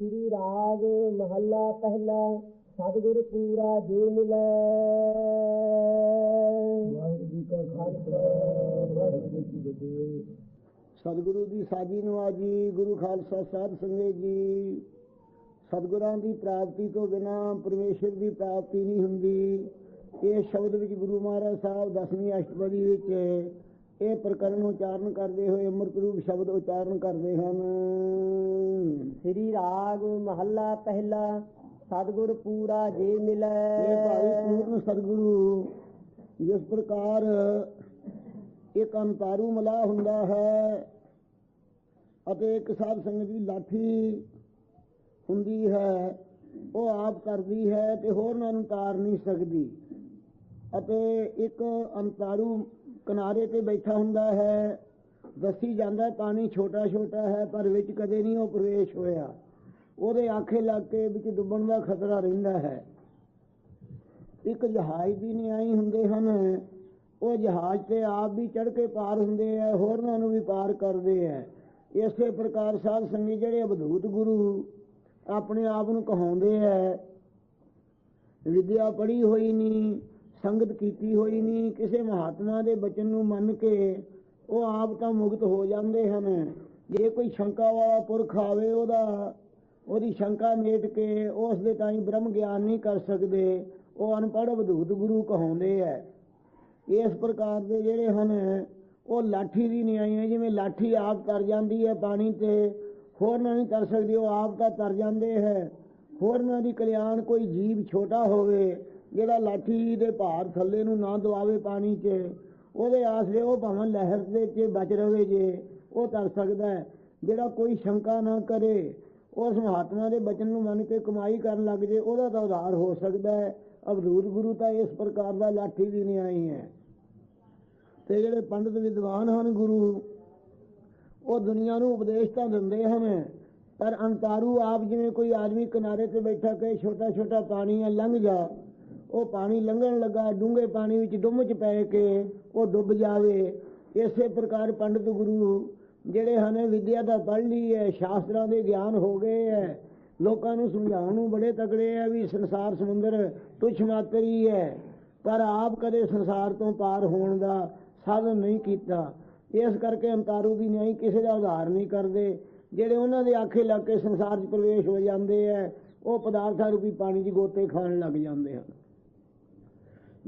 ਸ੍ਰੀ ਰਾਗ ਮਹੱਲਾ ਪਹਿਲਾ, ਸਤਿਗੁਰ ਪੂਰਾ ਜੀ ਮਿਲੈ। ਵਾਹਿਗੁਰੂ ਜੀ ਕਾ ਖਾਲਸਾ, ਵਾਹਿਗੁਰੂ ਜੀ ਕੀ ਫਤਿਹ। ਸਤਿਗੁਰੂ ਦੀ ਸਾਜੀ ਨਵਾਜੀ ਗੁਰੂ ਖਾਲਸਾ ਸਾਹਿਬ ਸੰਗਤ ਜੀ। ਸਤਿਗੁਰਾਂ ਦੀ ਪ੍ਰਾਪਤੀ ਤੋਂ ਬਿਨਾ ਪਰਮੇਸ਼ਰ ਦੀ ਪ੍ਰਾਪਤੀ ਨਹੀਂ ਹੁੰਦੀ। ਇਹ ਸ਼ਬਦ ਵਿੱਚ ਗੁਰੂ ਮਹਾਰਾਜ ਸਾਹਿਬ ਦਸਵੀਂ ਅਸ਼ਟਪਦੀ ਵਿੱਚ ਇਹ ਪ੍ਰਕਰਨ ਉਚਾਰਨ ਕਰਦੇ ਹੋਏ ਅੰਮ੍ਰਿਤ ਰੂਪ ਸ਼ਬਦ ਉਚਾਰਨ ਕਰਦੇ ਹਨ। ਸ੍ਰੀ ਰਾਗ ਮਹੱਲਾ ਪਹਿਲਾ ਸਤਿਗੁਰ ਪੂਰਾ ਜੀ ਇਹ ਮਿਲੈ ਭਾਈ ਪੂਰਨ ਸਤਿਗੁਰੂ ਜਿਸ ਪ੍ਰਕਾਰ ਇੱਕ ਅੰਤਾਰੂ ਮਲਾ ਹੁੰਦਾ ਹੈ ਅਤੇ ਇੱਕ ਸਾਧ ਸੰਗਤ ਦੀ ਲਾਠੀ ਹੁੰਦੀ ਹੈ ਉਹ ਆਪ ਕਰਦੀ ਹੈ ਤੇ ਹੋਰਨਾਂ ਨੂੰ ਤਾਰ ਨਹੀਂ ਸਕਦੀ। ਅਤੇ ਇੱਕ ਅੰਤਾਰੂ ਕਿਨਾਰੇ ਤੇ ਬੈਠਾ ਹੁੰਦਾ ਹੈ, ਦੱਸੀ ਜਾਂਦਾ ਪਾਣੀ ਛੋਟਾ ਛੋਟਾ ਹੈ, ਪਰ ਵਿੱਚ ਕਦੇ ਨਹੀਂ ਉਹ ਪ੍ਰਵੇਸ਼ ਹੋਇਆ। ਉਹਦੇ ਆਖੇ ਲੱਗ ਕੇ ਵਿੱਚ ਡੁੱਬਣ ਦਾ ਖਤਰਾ ਰਹਿੰਦਾ ਹੈ। ਇੱਕ ਜਹਾਜ਼ ਦੀ ਨਿਆਈ ਹੁੰਦੇ ਹਨ। ਉਹ ਜਹਾਜ਼ ਤੇ ਆਪ ਵੀ ਚੜ ਕੇ ਪਾਰ ਹੁੰਦੇ ਆ, ਹੋਰਨਾਂ ਨੂੰ ਵੀ ਪਾਰ ਕਰਦੇ ਆ। ਇਸੇ ਪ੍ਰਕਾਰ ਸਾਧ ਸੰਗੀ ਜਿਹੜੇ ਅਵਧੂਤ ਗੁਰੂ ਆਪਣੇ ਆਪ ਨੂੰ ਕਹਾਉਂਦੇ ਆ, ਵਿਦਿਆ ਪੜ੍ਹੀ ਹੋਈ ਨਹੀਂ ਸੰਗਤ ਕੀਤੀ ਹੋਈ ਨਹੀਂ ਕਿਸੇ ਮਹਾਤਮਾ ਦੇ ਬਚਨ ਨੂੰ ਮੰਨ ਕੇ ਉਹ ਆਪ ਤਾਂ ਮੁਕਤ ਹੋ ਜਾਂਦੇ ਹਨ। ਜੇ ਕੋਈ ਸ਼ੰਕਾ ਵਾਲਾ ਪੁਰਖ ਆਵੇ ਉਹਦਾ, ਉਹਦੀ ਸ਼ੰਕਾ ਮੇਟ ਕੇ ਉਸ ਦੇ ਤਾਈਂ ਬ੍ਰਹਮ ਗਿਆਨ ਨਹੀਂ ਕਰ ਸਕਦੇ, ਉਹ ਅਨਪੜ੍ਹ ਅਵਧੂਤ ਗੁਰੂ ਕਹਾਉਂਦੇ ਐ। ਇਸ ਪ੍ਰਕਾਰ ਦੇ ਜਿਹੜੇ ਹਨ, ਉਹ ਲਾਠੀ ਦੀ ਨਿਆਈ ਹੈ ਜਿਵੇਂ ਲਾਠੀ ਆਪ ਤਰ ਜਾਂਦੀ ਹੈ ਪਾਣੀ ਤੇ, ਹੋਰ ਨਹੀਂ ਤਰ ਸਕਦੀ, ਉਹ ਆਪ ਤਾਂ ਤਰ ਜਾਂਦੇ ਹੈ। ਹੋਰ ਹੋਰਨਾਂ ਦੀ ਕਲਿਆਣ ਕੋਈ ਜੀਵ ਛੋਟਾ ਹੋਵੇ ਜਿਹੜਾ ਲਾਠੀ ਦੇ ਭਾਰ ਥੱਲੇ ਨੂੰ ਨਾ ਦਵਾਵੇ ਪਾਣੀ 'ਚ, ਉਹਦੇ ਆਸਰੇ ਉਹ ਭਾਵੇਂ ਲਹਿਰ ਦੇ 'ਚ ਬਚ ਰਵੇ ਜੇ, ਉਹ ਤਰ ਸਕਦਾ ਜਿਹੜਾ ਕੋਈ ਸ਼ੰਕਾ ਨਾ ਕਰੇ, ਉਸ ਮਹਾਤਮਾ ਦੇ ਬਚਨ ਨੂੰ ਮੰਨ ਕੇ ਕਮਾਈ ਕਰਨ ਲੱਗ ਜੇ, ਉਹਦਾ ਤਾਂ ਉਧਾਰ ਹੋ ਸਕਦਾ ਹੈ। ਅਵਧੂਤ ਗੁਰੂ ਤਾਂ ਇਸ ਪ੍ਰਕਾਰ ਦਾ ਲਾਠੀ ਵੀ ਨਹੀਂ ਆਈ ਹੈ। ਤੇ ਜਿਹੜੇ ਪੰਡਤ ਵਿਦਵਾਨ ਹਨ ਗੁਰੂ, ਉਹ ਦੁਨੀਆ ਨੂੰ ਉਪਦੇਸ਼ ਤਾਂ ਦਿੰਦੇ ਹਨ, ਪਰ ਅੰਤਾਰੂ ਆਪ ਜਿਵੇਂ ਕੋਈ ਆਦਮੀ ਕਿਨਾਰੇ ਤੇ ਬੈਠਾ ਕਹੇ ਛੋਟਾ ਛੋਟਾ ਪਾਣੀ ਹੈ ਲੰਘ ਜਾ। ਉਹ ਪਾਣੀ ਲੰਘਣ ਲੱਗਾ, ਡੂੰਘੇ ਪਾਣੀ ਵਿੱਚ ਡੁੱਬ ਚ ਪੈ ਕੇ ਉਹ ਡੁੱਬ ਜਾਵੇ। ਇਸੇ ਪ੍ਰਕਾਰ ਪੰਡਤ ਗੁਰੂ ਜਿਹੜੇ ਹਨ, ਵਿਦਿਆ ਦਾ ਪੜ੍ਹ ਲਈ ਹੈ, ਸ਼ਾਸਤਰਾਂ ਦੇ ਗਿਆਨ ਹੋ ਗਏ ਹੈ। ਲੋਕਾਂ ਨੂੰ ਸਮਝਾਉਣ ਨੂੰ ਬੜੇ ਤਕੜੇ ਹੈ ਵੀ ਸੰਸਾਰ ਸਮੁੰਦਰ ਤੁਛ ਮਾਤਰ ਹੈ ਪਰ ਆਪ ਕਦੇ ਸੰਸਾਰ ਤੋਂ ਪਾਰ ਹੋਣ ਦਾ ਸਾਧਨ ਨਹੀਂ ਕੀਤਾ। ਇਸ ਕਰਕੇ ਅੰਤਾਰੂ ਦੀ ਨਿਆਈ ਕਿਸੇ ਦਾ ਉਧਾਰ ਨਹੀਂ ਕਰਦੇ। ਜਿਹੜੇ ਉਹਨਾਂ ਦੇ ਆਖੇ ਲੱਗ ਕੇ ਸੰਸਾਰ 'ਚ ਪ੍ਰਵੇਸ਼ ਹੋ ਜਾਂਦੇ ਐ ਉਹ ਪਦਾਰਥਾਂ ਰੂਪੀ ਪਾਣੀ 'ਚ ਗੋਤੇ ਖਾਣ ਲੱਗ ਜਾਂਦੇ ਹਨ।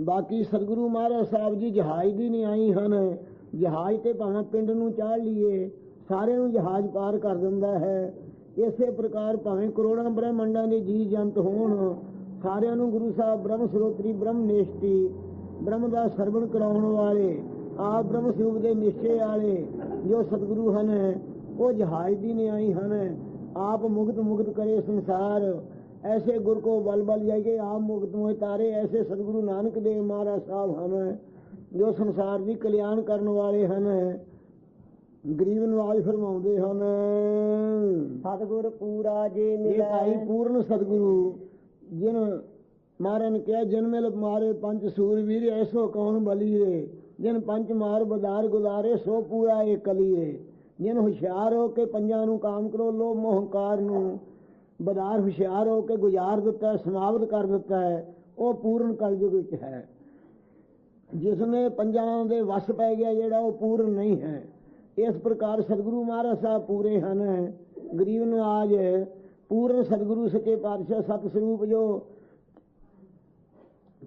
ਬਾਕੀ ਸਤਿਗੁਰੂ ਮਹਾਰਾਜ ਸਾਹਿਬ ਜੀ ਜਹਾਜ਼ ਦੀ ਨਹੀਂ ਆਈ ਹਨ। ਜਹਾਜ਼ ਤੇ ਭਾਵੇਂ ਪਿੰਡ ਨੂੰ ਚਾੜ ਲਈਏ, ਸਾਰਿਆਂ ਨੂੰ ਜਹਾਜ਼ ਪਾਰ ਕਰ ਦਿੰਦਾ ਹੈ। ਇਸੇ ਪ੍ਰਕਾਰ ਭਾਵੇਂ ਕਰੋੜਾਂ ਬ੍ਰਹਮੰਡਾਂ ਦੇ ਜੀ ਜੰਤ ਹੋਣ, ਸਾਰਿਆਂ ਨੂੰ ਗੁਰੂ ਸਾਹਿਬ ਬ੍ਰਹਮ ਸਰੋਤਰੀ, ਬ੍ਰਹਮ ਨਿਸ਼ਟੀ, ਬ੍ਰਹਮ ਦਾ ਸਰਵਣ ਕਰਾਉਣ ਵਾਲੇ, ਆਪ ਬ੍ਰਹਮ ਸਰੂਪ ਦੇ ਨਿਸ਼ਚੇ ਵਾਲੇ ਜੋ ਸਤਿਗੁਰੂ ਹਨ, ਉਹ ਜਹਾਜ਼ ਦੀ ਨਿਆਈ ਹਨ। ਆਪ ਮੁਕਤ ਮੁਕਤ ਕਰੇ ਸੰਸਾਰ ਐਸੇ ਗੁਰ ਕੋ ਬਲ ਬਲ ਜਾਈਏ ਆਪ ਮੁਕਤ ਹੋਏ ਤਾਰੇ ਐਸੇ ਸਤਿਗੁਰੂ ਨਾਨਕ ਦੇਵ ਮਹਾਰਾਜ ਸਾਹਿਬ ਹਨ ਜੋ ਸੰਸਾਰ ਦੀ ਕਲਿਆਣ ਕਰਨ ਵਾਲੇ ਹਨ ਗਰੀਬ ਨਵਾਜ ਫਰਮਾਉਂਦੇ ਹਨ। ਸਤਿਗੁਰ ਪੂਰਾ ਜੀ ਇਹ ਭਾਈ ਮਿਲੈ ਪੂਰਨ ਸਤਿਗੁਰੂ ਜਿਨ ਮਾਰਨ ਕਿਹਾ ਜਨ ਮਿਲ ਮਾਰੇ ਪੰਜ ਸੂਰਵੀਰ ਐਸੋ ਕੌਣ ਬਲੀ ਰੇ ਜਿਨ ਪੰਜ ਮਾਰ ਬਦਾਰ ਗੁਜ਼ਾਰੇ ਸੋ ਪੂਰਾ ਇਹ ਕਲੀ ਰੇ ਜਿਨ ਹੁਸ਼ਿਆਰ ਹੋ ਕੇ ਪੰਜਾਂ ਨੂੰ ਕਾਮ ਕਰੋ ਲੋ ਮੋਹੰਕਾਰ ਨੂੰ। ਬਦਾਰ ਹੁਸ਼ਿਆਰ ਹੋ ਕੇ ਗੁਜ਼ਾਰ ਦਿੱਤਾ ਸਮਾਪਤ ਕਰ ਦਿੱਤਾ ਹੈ, ਉਹ ਪੂਰਨ ਕਲਯੁਗ ਵਿੱਚ ਹੈ। ਜਿਸ ਨੇ ਪੰਜਾਂ ਦੇ ਵਸ ਪੈ ਗਿਆ ਜਿਹੜਾ ਉਹ ਪੂਰਨ ਨਹੀਂ ਹੈ। ਇਸ ਪ੍ਰਕਾਰ ਸਤਿਗੁਰੂ ਮਹਾਰਾਜ ਸਾਹਿਬ ਪੂਰੇ ਹਨ। ਗਰੀਬ ਨਵਾਜ ਪੂਰਨ ਸਤਿਗੁਰੂ ਸੱਚੇ ਪਾਤਸ਼ਾਹ ਸਤ ਸਰੂਪ ਜੋ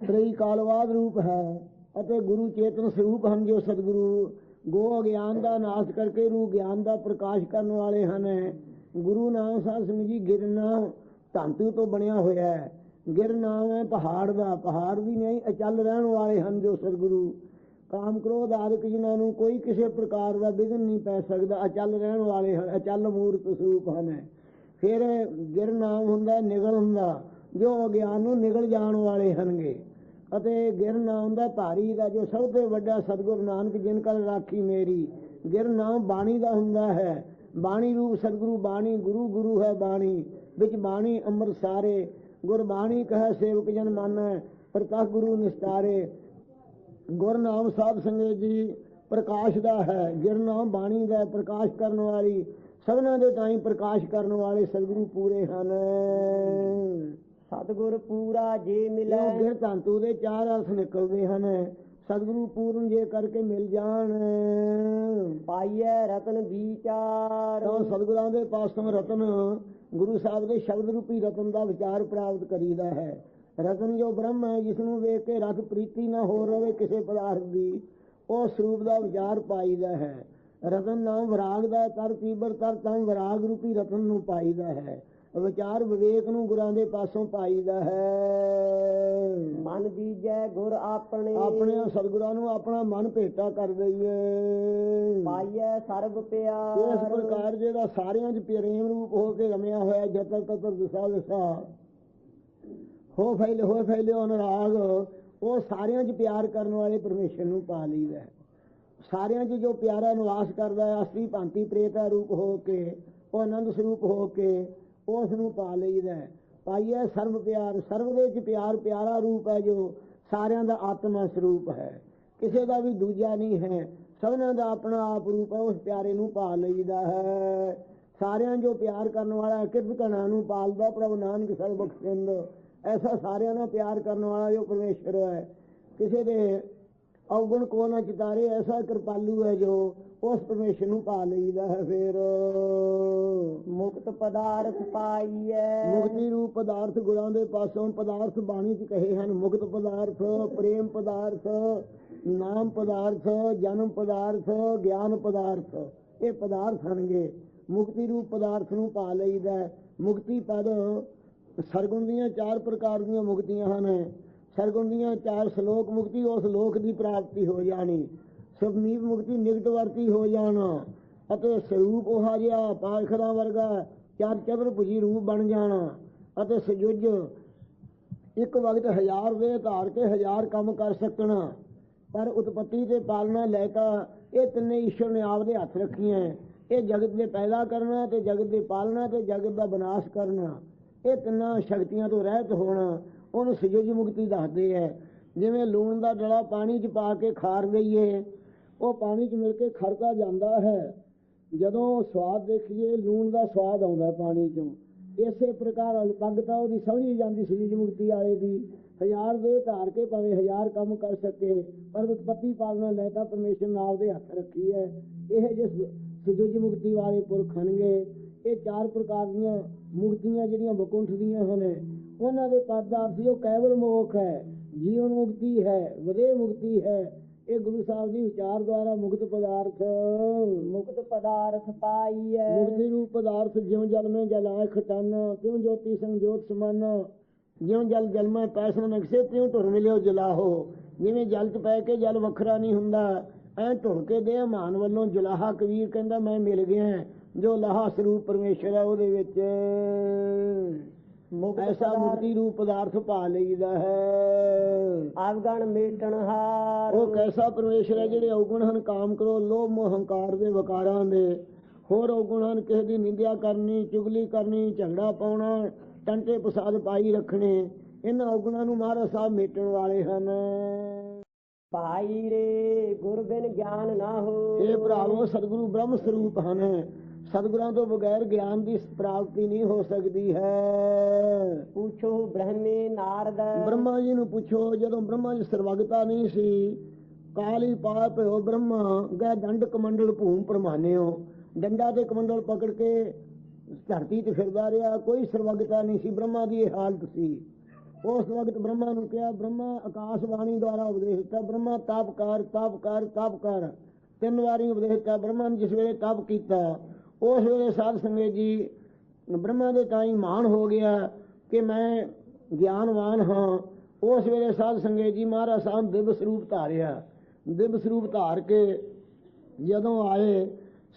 ਤ੍ਰਈ ਕਾਲਵਾਦ ਰੂਪ ਹੈ ਅਤੇ ਗੁਰੂ ਚੇਤਨ ਸਰੂਪ ਹਨ ਜੋ ਸਤਿਗੁਰੂ ਗੋ ਅਗਿਆਨ ਦਾ ਨਾਸ਼ ਕਰਕੇ ਰੂ ਗਿਆਨ ਦਾ ਪ੍ਰਕਾਸ਼ ਕਰਨ ਵਾਲੇ ਹਨ। ਗੁਰੂ ਨਾਮ ਸਾਹਿਬ ਜੀ ਗਿਰਨਾ ਧੰਤੂ ਤੋਂ ਬਣਿਆ ਹੋਇਆ ਹੈ। ਗਿਰਨਾਮ ਹੈ, ਪਹਾੜ ਦਾ, ਪਹਾੜ ਵੀ ਨਹੀਂ, ਅਚਲ ਰਹਿਣ ਵਾਲੇ ਹਨ ਜੋ ਸਤਿਗੁਰੂ। ਕਾਮ ਕ੍ਰੋਧ ਆਦਿਕ ਜਿਨ੍ਹਾਂ ਨੂੰ ਕੋਈ ਕਿਸੇ ਪ੍ਰਕਾਰ ਦਾ ਵਿਘਨ ਨਹੀਂ ਪੈ ਸਕਦਾ, ਅਚਲ ਰਹਿਣ ਵਾਲੇ ਹਨ, ਅਚਲ ਮੂਰਤ ਸਰੂਪ ਹਨ। ਫਿਰ ਗਿਰ ਨਾਮ ਹੁੰਦਾ, ਨਿਗਲ ਹੁੰਦਾ, ਜੋ ਅਗਿਆਨ ਨੂੰ ਨਿਗਲ ਜਾਣ ਵਾਲੇ ਹਨਗੇ। ਅਤੇ ਗਿਰ ਨਾਮ ਦਾ ਭਾਰੀ ਦਾ ਜੋ ਸਭ ਤੋਂ ਵੱਡਾ ਸਤਿਗੁਰੂ ਨਾਨਕ, ਜਿਨ ਕਲ ਰਾਖੀ ਮੇਰੀ। ਗਿਰ ਨਾਮ ਬਾਣੀ ਦਾ ਹੁੰਦਾ ਹੈ ਬਾਣੀ ਰੂਪ ਸਤਿਗੁਰੂ ਬਾਣੀ ਗੁਰੂ ਗੁਰੂ ਹੈ ਬਾਣੀ। ਵਿੱਚ ਬਾਣੀ ਅੰਮ੍ਰਿਤ ਸਾਰੇ। ਗੁਰਬਾਣੀ ਕਹੈ ਸੇਵਕ ਜਨ ਮਾਨੈ ਪ੍ਰਕਾਸ਼ ਗੁਰੂ ਨਿਸਤਾਰੇ। ਗੁਰ ਨਾਮ ਸਾਧ ਸੰਗਤ ਜੀ ਪ੍ਰਕਾਸ਼ ਦਾ ਹੈ। ਗਿਰ ਨਾਮ ਬਾਣੀ ਦਾ ਪ੍ਰਕਾਸ਼ ਕਰਨ ਵਾਲੀ। ਸਭਨਾਂ ਦੇ ਤਾਈਂ ਪ੍ਰਕਾਸ਼ ਕਰਨ ਵਾਲੇ ਸਤਿਗੁਰੂ ਪੂਰੇ ਹਨ। ਸਤਿਗੁਰ ਪੂਰਾ ਜੇ ਮਿਲੈ। ਗਿਰ ਧੰਤੂ ਦੇ ਚਾਰ ਅਰਥ ਨਿਕਲਦੇ ਹਨ। ਸਤਿਗੁਰੂ ਪੂਰਨ ਜੇ ਕਰਕੇ ਮਿਲ ਜਾਣ, ਪਾਈਐ ਰਤਨ ਵਿਚਾਰ। ਤਾਂ ਸਤਿਗੁਰਾਂ ਦੇ ਪਾਸੋਂ ਰਤਨ ਗੁਰੂ ਸਾਹਿਬ ਦੇ ਸ਼ਬਦ ਰੂਪੀ ਰਤਨ ਦਾ ਵਿਚਾਰ ਪ੍ਰਾਪਤ ਕਰੀਦਾ ਹੈ। ਰਤਨ ਜੋ ਬ੍ਰਹਮ ਹੈ ਜਿਸ ਨੂੰ ਵੇਖ ਕੇ ਰਸ ਪ੍ਰੀਤੀ ਨਾ ਹੋ ਰਵੇ ਕਿਸੇ ਪਦਾਰਥ ਦੀ, ਉਹ ਸਰੂਪ ਦਾ ਵਿਚਾਰ ਪਾਈਦਾ ਹੈ। ਰਤਨ ਨਾਮ ਵਿਰਾਗ ਦਾ ਤਰ ਤੀਬਰ ਤਰ ਤਾਂ ਵਿਰਾਗ ਰੂਪੀ ਰਤਨ ਨੂੰ ਪਾਈਦਾ ਹੈ। ਵਿਚਾਰ ਵਿਵੇਕ ਨੂੰ ਗੁਰਾਂ ਦੇ ਪਾਸੋਂ ਪਾਈਦਾ ਹੈ। ਮਨ ਦੀਜੈ ਗੁਰ ਆਪਣੇ। ਆਪਣੇ ਸਤਿਗੁਰਾਂ ਨੂੰ ਆਪਣਾ ਮਨ ਭੇਟਾ ਕਰ ਦਈਏ। ਪਾਈਐ ਸਰਬ ਇਸ ਪਿਆਰ ਪ੍ਰਕਾਰ ਜਿਹੜਾ ਸਾਰਿਆਂ 'ਚ ਪ੍ਰੇਮ ਰੂਪ ਹੋ ਕੇ ਰਮਿਆ ਹੋਇਆ ਜਤਰ ਤਤਰ ਦਿਸਾ ਦਿਸਾ। ਹੋ ਫੈਲੇ ਹੋ ਫੈਲੇ ਅਨੁਰਾਗ ਉਹ ਸਾਰਿਆਂ 'ਚ ਪਿਆਰ ਕਰਨ ਵਾਲੇ ਪਰਮੇਸ਼ਰ ਨੂੰ ਪਾ ਲਈਦਾ। ਸਾਰਿਆਂ 'ਚ ਜੋ ਪਿਆਰਾ ਨਿਵਾਸ ਕਰਦਾ ਹੈ ਅਸਲੀ ਭਾਂਤੀ ਪ੍ਰੇਤਾ ਰੂਪ ਹੋ ਕੇ ਉਹ ਆਨੰਦ ਸਰੂਪ ਹੋ ਕੇ ਉਸ ਨੂੰ ਪਾ ਲਈਦਾ ਹੈ। ਪਾਈਐ ਸਰਬ ਪਿਆਰ ਸਰਵ ਦੇ 'ਚ ਪਿਆਰ ਪਿਆਰਾ ਰੂਪ ਹੈ ਜੋ ਸਾਰਿਆਂ ਦਾ ਆਤਮਾ ਸਰੂਪ ਹੈ। ਕਿਸੇ ਦਾ ਵੀ ਦੂਜਾ ਨਹੀਂ ਹੈ। ਸਭਨਾਂ ਦਾ ਆਪਣਾ ਆਪ ਰੂਪ ਹੈ ਉਸ ਪਿਆਰੇ ਨੂੰ ਪਾ ਲਈਦਾ ਹੈ। ਸਾਰਿਆਂ ਜੋ ਪਿਆਰ ਕਰਨ ਵਾਲਾ ਹੈ, ਕਿਰਤ ਕਣਾ ਨੂੰ ਪਾਲਦਾ ਪ੍ਰਭੂ ਨਾਨਕ ਸਰਬਖਸ਼ਿੰਦ ਐਸਾ ਸਾਰਿਆਂ ਨਾਲ ਪਿਆਰ ਕਰਨ ਵਾਲਾ ਜੋ ਪਰਮੇਸ਼ਰ ਹੈ। ਕਿਸੇ ਦੇ ਔਗਣ ਕੋ ਨਾ ਚਿਤਾਰੇ ਐਸਾ ਕਿਰਪਾਲੂ ਹੈ ਜੋ ਉਸ ਪਰਮੇਸ਼ਰ ਨੂੰ ਪਾ ਲਈਦਾ ਹੈ ਫਿਰ। ਮੁਕਤ ਪਦਾਰਥ ਪਾਈਐ। ਮੁਕਤੀ ਰੂਪ ਪਦਾਰਥ ਗੁਰਾਂ ਦੇ ਪਾਸੋਂ ਪਦਾਰਥ ਬਾਣੀ ਚ ਕਹੇ ਹਨ ਮੁਕਤ ਪਦਾਰਥ ਪ੍ਰੇਮ ਪਦਾਰਥ ਨਾਮ ਪਦਾਰਥ ਜਨਮ ਪਦਾਰਥ ਗਿਆਨ ਪਦਾਰਥ। ਇਹ ਪਦਾਰਥ ਹਨਗੇ। ਮੁਕਤੀ ਰੂਪ ਪਦਾਰਥ ਨੂੰ ਪਾ ਲਈਦਾ ਹੈ। ਮੁਕਤੀ ਪਦ ਸਰਗੁਣ ਦੀਆਂ ਚਾਰ ਪ੍ਰਕਾਰ ਦੀਆਂ ਮੁਕਤੀਆਂ ਹਨ। ਸਰਗੁਣ ਦੀਆਂ ਚਾਰ ਸ਼ਲੋਕ ਮੁਕਤੀ ਉਸ ਲੋਕ ਦੀ ਪ੍ਰਾਪਤੀ ਹੋ ਜਾਣੀ। ਸਭਨੀਪ ਮੁਕਤੀ ਨਿਗਟ ਵਰਤੀ ਹੋ ਜਾਣਾ ਅਤੇ ਸਰੂਪ ਉਹ ਜਿਹਾ ਪਾਖੜਾ ਵਰਗਾ ਚਾਰ ਚਬਰ ਭੁਜੀ ਰੂਪ ਬਣ ਜਾਣਾ ਅਤੇ ਸਜੁਜ ਇੱਕ ਵਕਤ ਹਜ਼ਾਰ ਵੇ ਧਾਰ ਕੇ ਹਜ਼ਾਰ ਕੰਮ ਕਰ ਸਕਣਾ। ਪਰ ਉਤਪਤੀ ਤੇ ਪਾਲਣਾ ਲੈ ਤਾ ਇਹ ਤਿੰਨੇ ਈਸ਼ਵਰ ਨੇ ਆਪਦੇ ਹੱਥ ਰੱਖੀਆਂ। ਇਹ ਜਗਤ ਦੇ ਪੈਦਾ ਕਰਨਾ ਤੇ ਜਗਤ ਦੇ ਪਾਲਣਾ ਤੇ ਜਗਤ ਦਾ ਵਿਨਾਸ਼ ਕਰਨਾ। ਇਹ ਤਿੰਨਾਂ ਸ਼ਕਤੀਆਂ ਤੋਂ ਰਹਿਤ ਹੋਣਾ ਉਹਨੂੰ ਸਜੁਜ ਮੁਕਤੀ ਦੱਸਦੇ ਹੈ। ਜਿਵੇਂ ਲੂਣ ਦਾ ਡਲਾ ਪਾਣੀ 'ਚ ਪਾ ਕੇ ਖਾਰ ਦਈਏ ਉਹ ਪਾਣੀ 'ਚ ਮਿਲ ਕੇ ਖੜਕਾ ਜਾਂਦਾ ਹੈ। ਜਦੋਂ ਸਵਾਦ ਦੇਖੀਏ, ਲੂਣ ਦਾ ਸਵਾਦ ਆਉਂਦਾ ਪਾਣੀ 'ਚੋਂ। ਇਸੇ ਪ੍ਰਕਾਰ ਅਲਪੰਗਤਾ ਉਹਦੀ ਸਮਝੀ ਜਾਂਦੀ, ਸਰੀਰ ਮੁਕਤੀ ਵਾਲੇ ਦੀ ਹਜ਼ਾਰ ਦੇ ਧਾਰ ਕੇ ਭਾਵੇਂ ਹਜ਼ਾਰ ਕੰਮ ਕਰ ਸਕੇ, ਪਰ ਉਤਪਤੀ ਪਾਲਣਾ ਲੈ ਤਾਂ ਪਰਮੇਸ਼ਰ ਨਾਲ ਆਪਦੇ ਹੱਥ ਰੱਖੀ ਹੈ। ਇਹ ਜਿਸ ਸੁਜੁਜ ਮੁਕਤੀ ਵਾਲੇ ਪੁਰਖ ਹਨਗੇ ਇਹ ਚਾਰ ਪ੍ਰਕਾਰ ਦੀਆਂ ਮੁਕਤੀਆਂ ਜਿਹੜੀਆਂ ਬਕੁੰਠ ਦੀਆਂ ਹਨ, ਉਹਨਾਂ ਦੇ ਪਦ ਦਾ ਉਹ ਕੇਵਲ ਮੋਖ ਹੈ, ਜੀਵਨ ਮੁਕਤੀ ਹੈ, ਵਧੇ ਮੁਕਤੀ ਹੈ ਇਹ ਗੁਰੂ ਸਾਹਿਬ ਦੀ ਵਿਚਾਰ ਦੁਆਰਾ ਮੁਕਤ ਪਦਾਰਥ ਮੁਕਤ ਪਦਾਰਥ ਪਾਈਐ। ਮੁਕਤੀ ਰੂਪ ਪਦਾਰਥ ਜਿਉ ਜਲ ਮੈਂ ਜਲਾਇ ਖਟਨ ਤਿਉ ਜੋਤੀ ਸੰਜੋਤ ਸਮਨ। ਜਿਉ ਜਲ ਜਲ ਮੈਂ ਪੈਸਨ ਨਕਸੇ ਤਿਉ ਢੁਰ ਮਿਲਿਓ ਜਲਾਹੋ। ਜਿਵੇਂ ਜਲ ਚ ਪੈ ਕੇ ਜਲ ਵੱਖਰਾ ਨਹੀਂ ਹੁੰਦਾ ਐ ਢੁਰ ਕੇ ਦੇ ਮਾਨ ਵੱਲੋਂ ਜਲਾਹਾ ਕਬੀਰ ਕਹਿੰਦਾ ਮੈਂ ਮਿਲ ਗਿਆ ਜੋ ਲਾਹਾ ਸਰੂਪ ਪਰਮੇਸ਼ਰ ਹੈ ਉਹਦੇ ਵਿੱਚ। ਐਸਾ ਮੁਕਤੀ ਰੂਪ ਪਦਾਰਥ ਪਾ ਲਈਦਾ ਹੈ। ਆਵਗਣ ਮੇਟਣ ਹਾਰ। ਉਹ ਕੈਸਾ ਪਰਮੇਸ਼ਰ ਹੈ ਜਿਹੜੇ ਔਗੁਣ ਹਨ ਕਾਮ ਕਰੋ ਲੋਭ ਮੋਹ ਹੰਕਾਰ ਦੇ ਵਿਕਾਰਾਂ ਦੇ। ਹੋਰ ਔਗੁਣ ਹਨ ਕਿਸੇ ਦੀ ਨਿੰਦਿਆ ਕਰਨੀ ਚੁਗਲੀ ਕਰਨੀ ਝਗੜਾ ਪਾਉਣਾ ਟੰਟੇ ਪਸਾਦ ਪਾਈ ਰੱਖਣੇ। ਇਹਨਾਂ ਔਗੁਣਾਂ ਨੂੰ ਮਹਾਰਾਜ ਸਾਹਿਬ ਮੇਟਣ ਵਾਲੇ ਹਨ। ਪਾਈ ਰੇ ਗੁਰ ਬਿਨ ਗਿਆਨ ਨਾ ਹੋ। ਇਹ ਭਰਾਵੋ ਸਤਿਗੁਰੂ ਬ੍ਰਹਮ ਸਰੂਪ ਹਨ। ਸਤਿਗੁਰਾਂ ਤੋਂ ਬਗੈਰ ਗਿਆਨ ਦੀ ਪ੍ਰਾਪਤੀ ਨਹੀਂ ਹੋ ਸਕਦੀ ਹੈ। ਪੁੱਛੋ ਬ੍ਰਹਮੇ ਨਾਰਦ। ਬ੍ਰਹਮਾ ਜੀ ਨੂੰ ਪੁੱਛੋ ਜਦੋਂ ਬ੍ਰਹਮਾ ਜੀ ਸਰਵਗਤਾ ਨਹੀਂ ਸੀ ਕਾਲੀ ਪਾਪ ਹੋ ਬ੍ਰਹਮਾ ਗਏ ਦੰਡ ਕਮੰਡਲ ਭੂਮ ਪਰਮਾਨਿਓ ਡੰਡਾ ਤੇ ਕਮੰਡਲ ਪਕੜ ਕੇ ਧਰਤੀ ਤੇ ਫਿਰਦਾ ਰਿਹਾ ਕੋਈ ਸਰਵਗਤਾ ਨਹੀਂ ਸੀ ਬ੍ਰਹਮਾ ਦੀ ਇਹ ਹਾਲਤ ਸੀ। ਉਸ ਵਕਤ ਬ੍ਰਹਮਾ ਨੂੰ ਕਿਹਾ ਬ੍ਰਹਮਾ ਆਕਾਸ਼ਬਾਣੀ ਦੁਆਰਾ ਉਪਦੇਸ਼ ਦਿੱਤਾ ਬ੍ਰਹਮਾ ਤਪ ਕਰ ਤਪ ਕਰ ਤਪ ਕਰ। ਤਿੰਨ ਵਾਰੀ ਉਪਦੇਸ਼ ਦਿੱਤਾ ਬ੍ਰਹਮਾ ਨੇ ਜਿਸ ਵੇਲੇ ਤਪ ਕੀਤਾ ਉਸ ਵੇਲੇ ਸਾਧ ਸੰਗਤ ਜੀ, ਬ੍ਰਹਮਾ ਦੇ ਤਾਈ ਮਾਣ ਹੋ ਗਿਆ ਕਿ ਮੈਂ ਗਿਆਨਵਾਨ ਹਾਂ। ਉਸ ਵੇਲੇ ਸਾਧ ਸੰਗਤ ਜੀ ਮਹਾਰਾਜ ਸਾਹਿਬ ਦਿਵ ਸਰੂਪ ਧਾਰਿਆ। ਦਿਵ ਸਰੂਪ ਧਾਰ ਕੇ ਜਦੋਂ ਆਏ